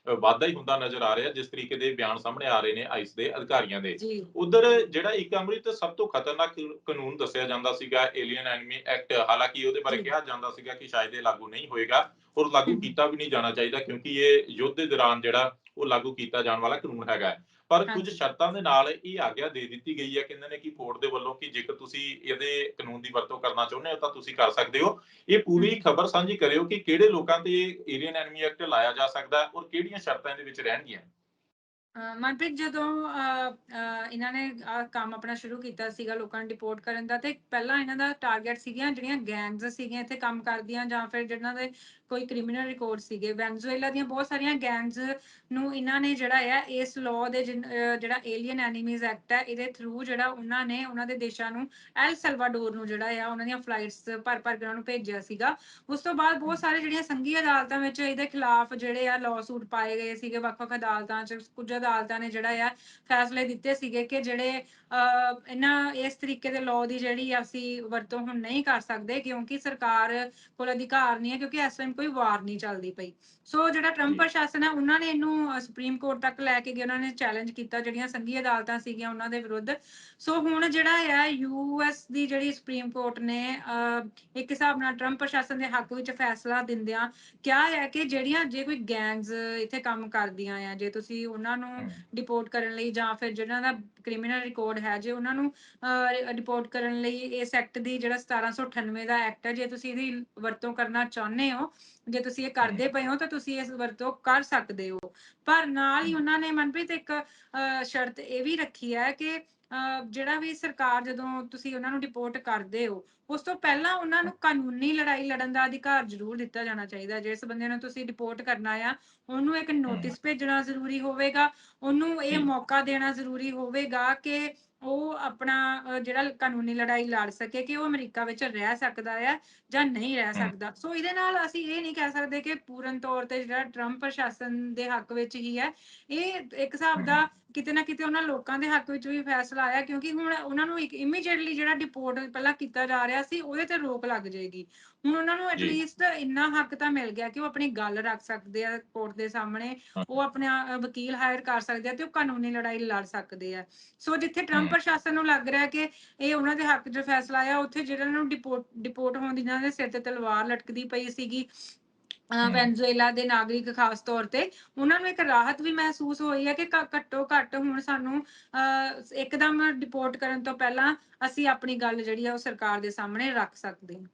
[SPEAKER 1] ਵਾਧਾ ਹੀ ਹੁੰਦਾ ਨਜ਼ਰ ਆ ਰਿਹਾ ਜਿਸ ਤਰੀਕੇ ਦੇ ਬਿਆਨ ਸਾਹਮਣੇ ਆ ਰਹੇ ਨੇ ਆਈਸ ਦੇ ਅਧਿਕਾਰੀਆਂ ਦੇ ਉਧਰ ਜਿਹੜਾ ਇੱਕ ਅੰਮ੍ਰਿਤ ਸਭ ਤੋਂ ਖਤਰਨਾਕ ਕਾਨੂੰਨ- ਦੱਸਿਆ ਜਾਂਦਾ ਸੀਗਾ ਏਲੀਅਨ ਐਨਮੀ ਐਕਟ ਹਾਲਾਂਕਿ ਉਹਦੇ ਬਾਰੇ। ਕਿਹਾ ਜਾਂਦਾ ਸੀਗਾ ਕਿ ਸ਼ਾਇਦ ਇਹ ਲਾਗੂ ਨਹੀਂ ਹੋਏਗਾ ਔਰ ਲਾਗੂ। ਕੀਤਾ ਵੀ ਨਹੀਂ ਜਾਣਾ ਚਾਹੀਦਾ ਕਿਉਂਕਿ ਇਹ ਯੁੱਧ ਦੇ ਦੌਰਾਨ ਜਿਹੜਾ ਉਹ ਲਾਗੂ ਕੀਤਾ ਜਾਣ ਵਾਲਾ ਕਾਨੂੰਨ ਹੈਗਾ। ਪਰ ਕੁਝ। ਸ਼ਰਤਾਂ ਦੇ ਨਾਲ ਇਹ ਆਗਿਆ ਦੇ ਦਿੱਤੀ ਗਈ ਹੈ ਕਹਿੰਦੇ ਨੇ ਕਿ ਕੋਰਟ ਦੇ ਵੱਲੋਂ ਕਿ ਜੇਕਰ ਤੁਸੀਂ ਇਹਦੇ ਕਾਨੂੰਨ ਦੀ ਵਰਤੋਂ ਕਰਨਾ ਚਾਹੁੰਦੇ ਹੋ ਤਾਂ ਤੁਸੀਂ ਕਰ ਸਕਦੇ ਹੋ ਇਹ ਪੂਰੀ। ਖਬਰ ਸਾਂਝੀ ਕਰਿਓ ਕਿ ਕਿਹੜੇ ਲੋਕਾਂ ਤੇ ਏਲੀਅਨ ਐਨਮੀ ਐਕਟ ਲਾਇਆ ਜਾ ਸਕਦਾ ਹੈ ਔਰ ਕਿਹੜੀਆਂ ਸ਼ਰਤਾਂ ਇਹਦੇ ਵਿੱਚ ਰਹਿਣਗੀਆਂ
[SPEAKER 2] ਮਨਪ੍ਰੀਤ ਜਦੋਂ ਇਹਨਾਂ ਨੇ ਆਹ ਕੰਮ ਆਪਣਾ ਸ਼ੁਰੂ ਕੀਤਾ ਸੀਗਾ ਲੋਕਾਂ ਨੂੰ ਡਿਪੋਰਟ ਕਰਨ ਦਾ ਤੇ ਪਹਿਲਾਂ ਇਹਨਾਂ ਦਾ ਟਾਰਗੇਟ ਸੀਗੀਆਂ ਜਿਹੜੀਆਂ ਗੈਂਗਸ ਸੀਗੀਆਂ ਇੱਥੇ ਕੰਮ ਕਰਦੀਆਂ ਜਾਂ ਫਿਰ ਜਿਨ੍ਹਾਂ ਦੇ ਕੋਈ ਕ੍ਰਿਮੀਨਲ ਰਿਕਾਰਡ ਸੀਗੇ। ਵੈਨਜ਼ੂਏਲਾ ਦੀਆਂ ਬਹੁਤ ਸਾਰੀਆਂ ਗੈਂਗਸ ਨੂੰ ਇਹਨਾਂ ਨੇ ਜਿਹੜਾ ਹੈ ਇਸ ਲਾਅ ਦੇ ਜਿਹੜਾ ਏਲੀਅਨ ਐਨੀਮੀਜ਼ ਐਕਟ ਹੈ, ਇਹਦੇ ਥਰੂ ਜਿਹੜਾ ਉਹਨਾਂ ਨੇ ਉਹਨਾਂ ਦੇ ਦੇਸ਼ਾਂ ਨੂੰ ਐਲ ਸਲਵਾਡੋਰ ਨੂੰ ਜਿਹੜਾ ਆ, ਉਹਨਾਂ ਦੀਆਂ ਫਲਾਈਟਸ ਭਰ ਭਰ ਕੇ ਉਹਨਾਂ ਨੂੰ ਭੇਜਿਆ ਸੀਗਾ। ਉਸ ਤੋਂ ਬਾਅਦ ਬਹੁਤ ਸਾਰੇ ਜਿਹੜੀਆਂ ਸੰਘੀ ਅਦਾਲਤਾਂ ਵਿੱਚ ਇਹਦੇ ਖਿਲਾਫ ਜਿਹੜੇ ਆ ਲਾਅਸੂਟ ਪਾਏ ਗਏ ਸੀਗੇ। ਵੱਖ-ਵੱਖ ਅਦਾਲਤਾਂ 'ਚ ਕੁਝ ਅਦਾਲਤਾਂ ਨੇ ਜਿਹੜਾ ਆ ਫੈਸਲੇ ਦਿੱਤੇ ਸੀਗੇ ਕਿ ਜਿਹੜੇ ਇਹਨਾਂ ਇਸ ਤਰੀਕੇ ਦੇ ਲਾਅ ਦੀ ਜਿਹੜੀ ਅਸੀਂ ਵਰਤੋਂ ਹੁਣ ਨਹੀਂ ਕਰ ਸਕਦੇ, ਕਿਉਂਕਿ ਸਰਕਾਰ ਕੋਲ ਅਧਿਕਾਰ ਨਹੀਂ ਹੈ, ਕਿਉਂਕਿ ਇਸ ਟਾਈਮ ਕੋਈ ਵਾਰ ਨਹੀਂ ਚੱਲਦੀ ਪਈ ਸੋ ਜਿਹੜਾ ਟਰੰਪ। ਪ੍ਰਸ਼ਾਸਨ ਹੈ ਉਹਨਾਂ ਨੇ ਇਹਨੂੰ ਸੁਪਰੀਮ ਕੋਰਟ ਤੱਕ ਲੈ ਕੇ ਗਏ ਉਹਨਾਂ ਨੇ ਚੈਲੰਜ ਕੀਤਾ ਜਿਹੜੀਆਂ ਸੰਘੀ ਅਦਾਲਤਾਂ ਸੀਗੀਆਂ ਉਹਨਾਂ ਦੇ ਵਿਰੁੱਧ ਸੋ ਹੁਣ ਜਿਹੜਾ ਹੈ ਯੂਐਸ ਦੀ ਜਿਹੜੀ ਸੁਪਰੀਮ ਕੋਰਟ ਨੇ ਇੱਕ ਹਿਸਾਬ ਨਾਲ ਟਰੰਪ ਪ੍ਰਸ਼ਾਸਨ ਦੇ ਹੱਕ ਵਿੱਚ ਫੈਸਲਾ ਦਿੰਦਿਆਂ ਕਿਹਾ ਹੈ ਕਿ ਜਿਹੜੀਆਂ ਜੇ ਕੋਈ ਗੈਂਗਸ ਇੱਥੇ ਕੰਮ ਕਰਦੀਆਂ ਆ ਜੇ ਤੁਸੀਂ ਉਹਨਾਂ ਨੂੰ। ਡਿਪੋਰਟ ਕਰਨ ਲਈ ਜਾਂ ਫਿਰ ਜਿਹਨਾਂ ਦਾ ਕ੍ਰਿਮੀਨਲ ਰਿਕਾਰਡ ਹੈ ਜੇ ਉਹਨਾਂ ਨੂੰ ਡਿਪੋਰਟ ਕਰਨ ਲਈ ਇਸ ਐਕਟ ਦੀ ਜਿਹੜਾ 1798 ਦਾ ਐਕਟ ਹੈ ਜੇ ਤੁਸੀਂ ਇਹਦੀ ਵਰਤੋਂ ਕਰਨਾ ਚਾਹੁੰਦੇ ਹੋ ਜੇ ਤੁਸੀਂ ਇਹ ਕਰਦੇ ਪਏ ਹੋ ਤਾਂ ਤੁਸੀਂ ਇਸ ਵਰਤੋਂ ਕਰ ਸਕਦੇ ਹੋ ਪਰ ਨਾਲ ਹੀ। ਉਹਨਾਂ ਨੇ ਮਨਪ੍ਰੀਤ ਇੱਕ ਸ਼ਰਤ ਇਹ ਵੀ ਰੱਖੀ ਹੈ ਕਿ ਜਿਹੜਾ ਵੀ ਸਰਕਾਰ ਜਦੋਂ ਤੁਸੀਂ ਉਹਨਾਂ ਨੂੰ ਡਿਪੋਰਟ ਕਰਦੇ ਹੋ ਉਸ ਤੋਂ ਪਹਿਲਾਂ ਉਹਨਾਂ ਨੂੰ ਕਾਨੂੰਨੀ ਲੜਾਈ ਲੜਨ ਦਾ ਅਧਿਕਾਰ ਜ਼ਰੂਰ ਦਿੱਤਾ ਜਾਣਾ ਚਾਹੀਦਾ। ਜਿਸ ਬੰਦੇ ਨੂੰ ਤੁਸੀਂ ਡਿਪੋਰਟ ਕਰਨਾ ਆ ਉਹਨੂੰ ਇੱਕ ਨੋਟਿਸ ਭੇਜਣਾ ਜ਼ਰੂਰੀ ਹੋਵੇਗਾ ਉਹਨੂੰ ਇਹ। ਮੌਕਾ ਦੇਣਾ ਜ਼ਰੂਰੀ ਹੋਵੇਗਾ ਕਿ ਉਹ ਆਪਣਾ ਜਿਹੜਾ ਕਾਨੂੰਨੀ ਲੜਾਈ ਲੜ ਸਕੇ ਕਿ ਉਹ ਅਮਰੀਕਾ ਵਿੱਚ ਰਹਿ ਸਕਦਾ ਹੈ ਜਾਂ ਨਹੀਂ ਰਹਿ ਸਕਦਾ। ਸੋ ਇਹਦੇ ਨਾਲ ਅਸੀਂ ਇਹ ਨਹੀਂ ਕਹਿ ਸਕਦੇ ਕਿ ਪੂਰਨ ਤੌਰ ਤੇ ਜਿਹੜਾ ਟਰੰਪ ਪ੍ਰਸ਼ਾਸਨ ਦੇ ਹੱਕ ਵਿੱਚ ਹੀ ਹੈ ਇਹ ਇੱਕ ਹਿਸਾਬ ਦਾ ਕਿਤੇ ਨਾ ਕਿਤੇ ਉਹਨਾਂ ਲੋਕਾਂ ਦੇ ਹੱਕ ਵਿੱਚ ਵੀ ਫੈਸਲਾ ਆਇਆ ਕਿਉਂਕਿ ਹੁਣ ਉਹਨਾਂ ਨੂੰ ਇੱਕ ਇਮੀਡੀਏਟਲੀ ਜਿਹੜਾ ਡਿਪੋਰਟ ਪਹਿਲਾਂ ਕੀਤਾ ਜਾ ਰਿਹਾ ਸੀ ਉਹਦੇ ਤੇ ਰੋਕ ਲੱਗ ਜਾਏਗੀ ਹੁਣ ਉਹਨਾਂ ਨੂੰ। ਐਟਲੀਸਟ ਇੰਨਾ ਹੱਕ ਤਾਂ ਮਿਲ ਗਿਆ ਕਿ ਉਹ ਆਪਣੀ ਗੱਲ ਰੱਖ ਸਕਦੇ ਆ ਕੋਰਟ ਦੇ ਸਾਹਮਣੇ ਉਹ ਆਪਣਾ ਵਕੀਲ ਹਾਇਰ ਕਰ ਸਕਦੇ ਆ ਤੇ ਉਹ ਕਾਨੂੰਨੀ ਲੜਾਈ ਲੜ ਸਕਦੇ ਆ ਸੋ ਜਿੱਥੇ ਟਰੰਪ। ਪ੍ਰਸ਼ਾਸਨ ਨੂੰ ਲੱਗ ਰਿਹਾ ਕਿ ਇਹ ਉਹਨਾਂ ਦੇ ਹੱਕ 'ਚ ਫੈਸਲਾ ਆਇਆ ਉੱਥੇ ਜਿਹੜਾ ਨੂੰ ਡਿਪੋਰਟ ਡਿਪੋਰਟ ਹੋਣ ਦੀ ਜਿਹਨਾਂ ਦੇ ਸਿਰ ਤੇ ਤਲਵਾਰ ਲਟਕਦੀ ਪਈ ਸੀਗੀ। ਵੈਨਜ਼ੂਏਲਾ ਦੇ ਨਾਗਰਿਕ ਖਾਸ ਤੌਰ ਤੇ ਉਹਨਾਂ ਨੂੰ ਇੱਕ ਰਾਹਤ ਵੀ ਮਹਿਸੂਸ ਹੋਈ ਹੈ ਕਿ ਘ- ਘੱਟੋ ਘੱਟ ਹੁਣ ਸਾਨੂੰ ਅਹ, ਇੱਕਦਮ ਡਿਪੋਰਟ ਕਰਨ ਤੋਂ ਪਹਿਲਾਂ ਅਸੀਂ ਆਪਣੀ ਗੱਲ ਜਿਹੜੀ ਆ ਉਹ ਸਰਕਾਰ ਦੇ ਸਾਹਮਣੇ ਰੱਖ ਸਕਦੇ ਹਾਂ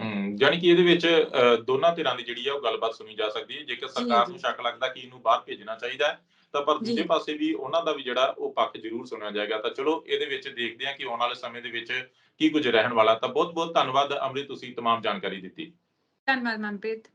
[SPEAKER 1] ਹਮ ਯਾਨੀ ਕਿ ਇਹਦੇ ਵਿੱਚ ਅ, ਦੋਨਾਂ ਧਿਰਾਂ ਦੀ ਜਿਹੜੀ ਆ ਉਹ ਗੱਲਬਾਤ ਸੁਣੀ ਜਾ ਸਕਦੀ ਹੈ ਜੇਕਰ ਸਰਕਾਰ
[SPEAKER 2] ਜੀ।
[SPEAKER 1] ਨੂੰ ਸ਼ੱਕ ਲੱਗਦਾ ਕਿ ਇਹਨੂੰ ਬਾਹਰ ਭੇਜਣਾ ਚਾਹੀਦਾ ਹੈ ਤਾਂ ਪਰ
[SPEAKER 2] ਜੀ।
[SPEAKER 1] ਦੂਜੇ ਪਾਸੇ ਵੀ ਉਹਨਾਂ ਦਾ ਵੀ ਜਿਹੜਾ ਉਹ ਪੱਖ ਜ਼ਰੂਰ ਸੁਣਿਆ ਜਾਏਗਾ ਤਾਂ ਚਲੋ ਇਹਦੇ ਵਿੱਚ ਦੇਖਦੇ ਹਾਂ ਕਿ ਆਉਣ ਵਾਲੇ ਸਮੇਂ ਦੇ ਵਿੱਚ ਕੀ ਕੁਝ ਰਹਿਣ ਵਾਲਾ ਤਾਂ ਬਹੁਤ ਬਹੁਤ ਧੰਨਵਾਦ ਅੰਮ੍ਰਿਤ ਤੁਸੀਂ तमाम ਜਾਣਕਾਰੀ ਦਿੱਤੀ
[SPEAKER 2] ਧੰਨਵਾਦ ਮਨਪ੍ਰੀਤ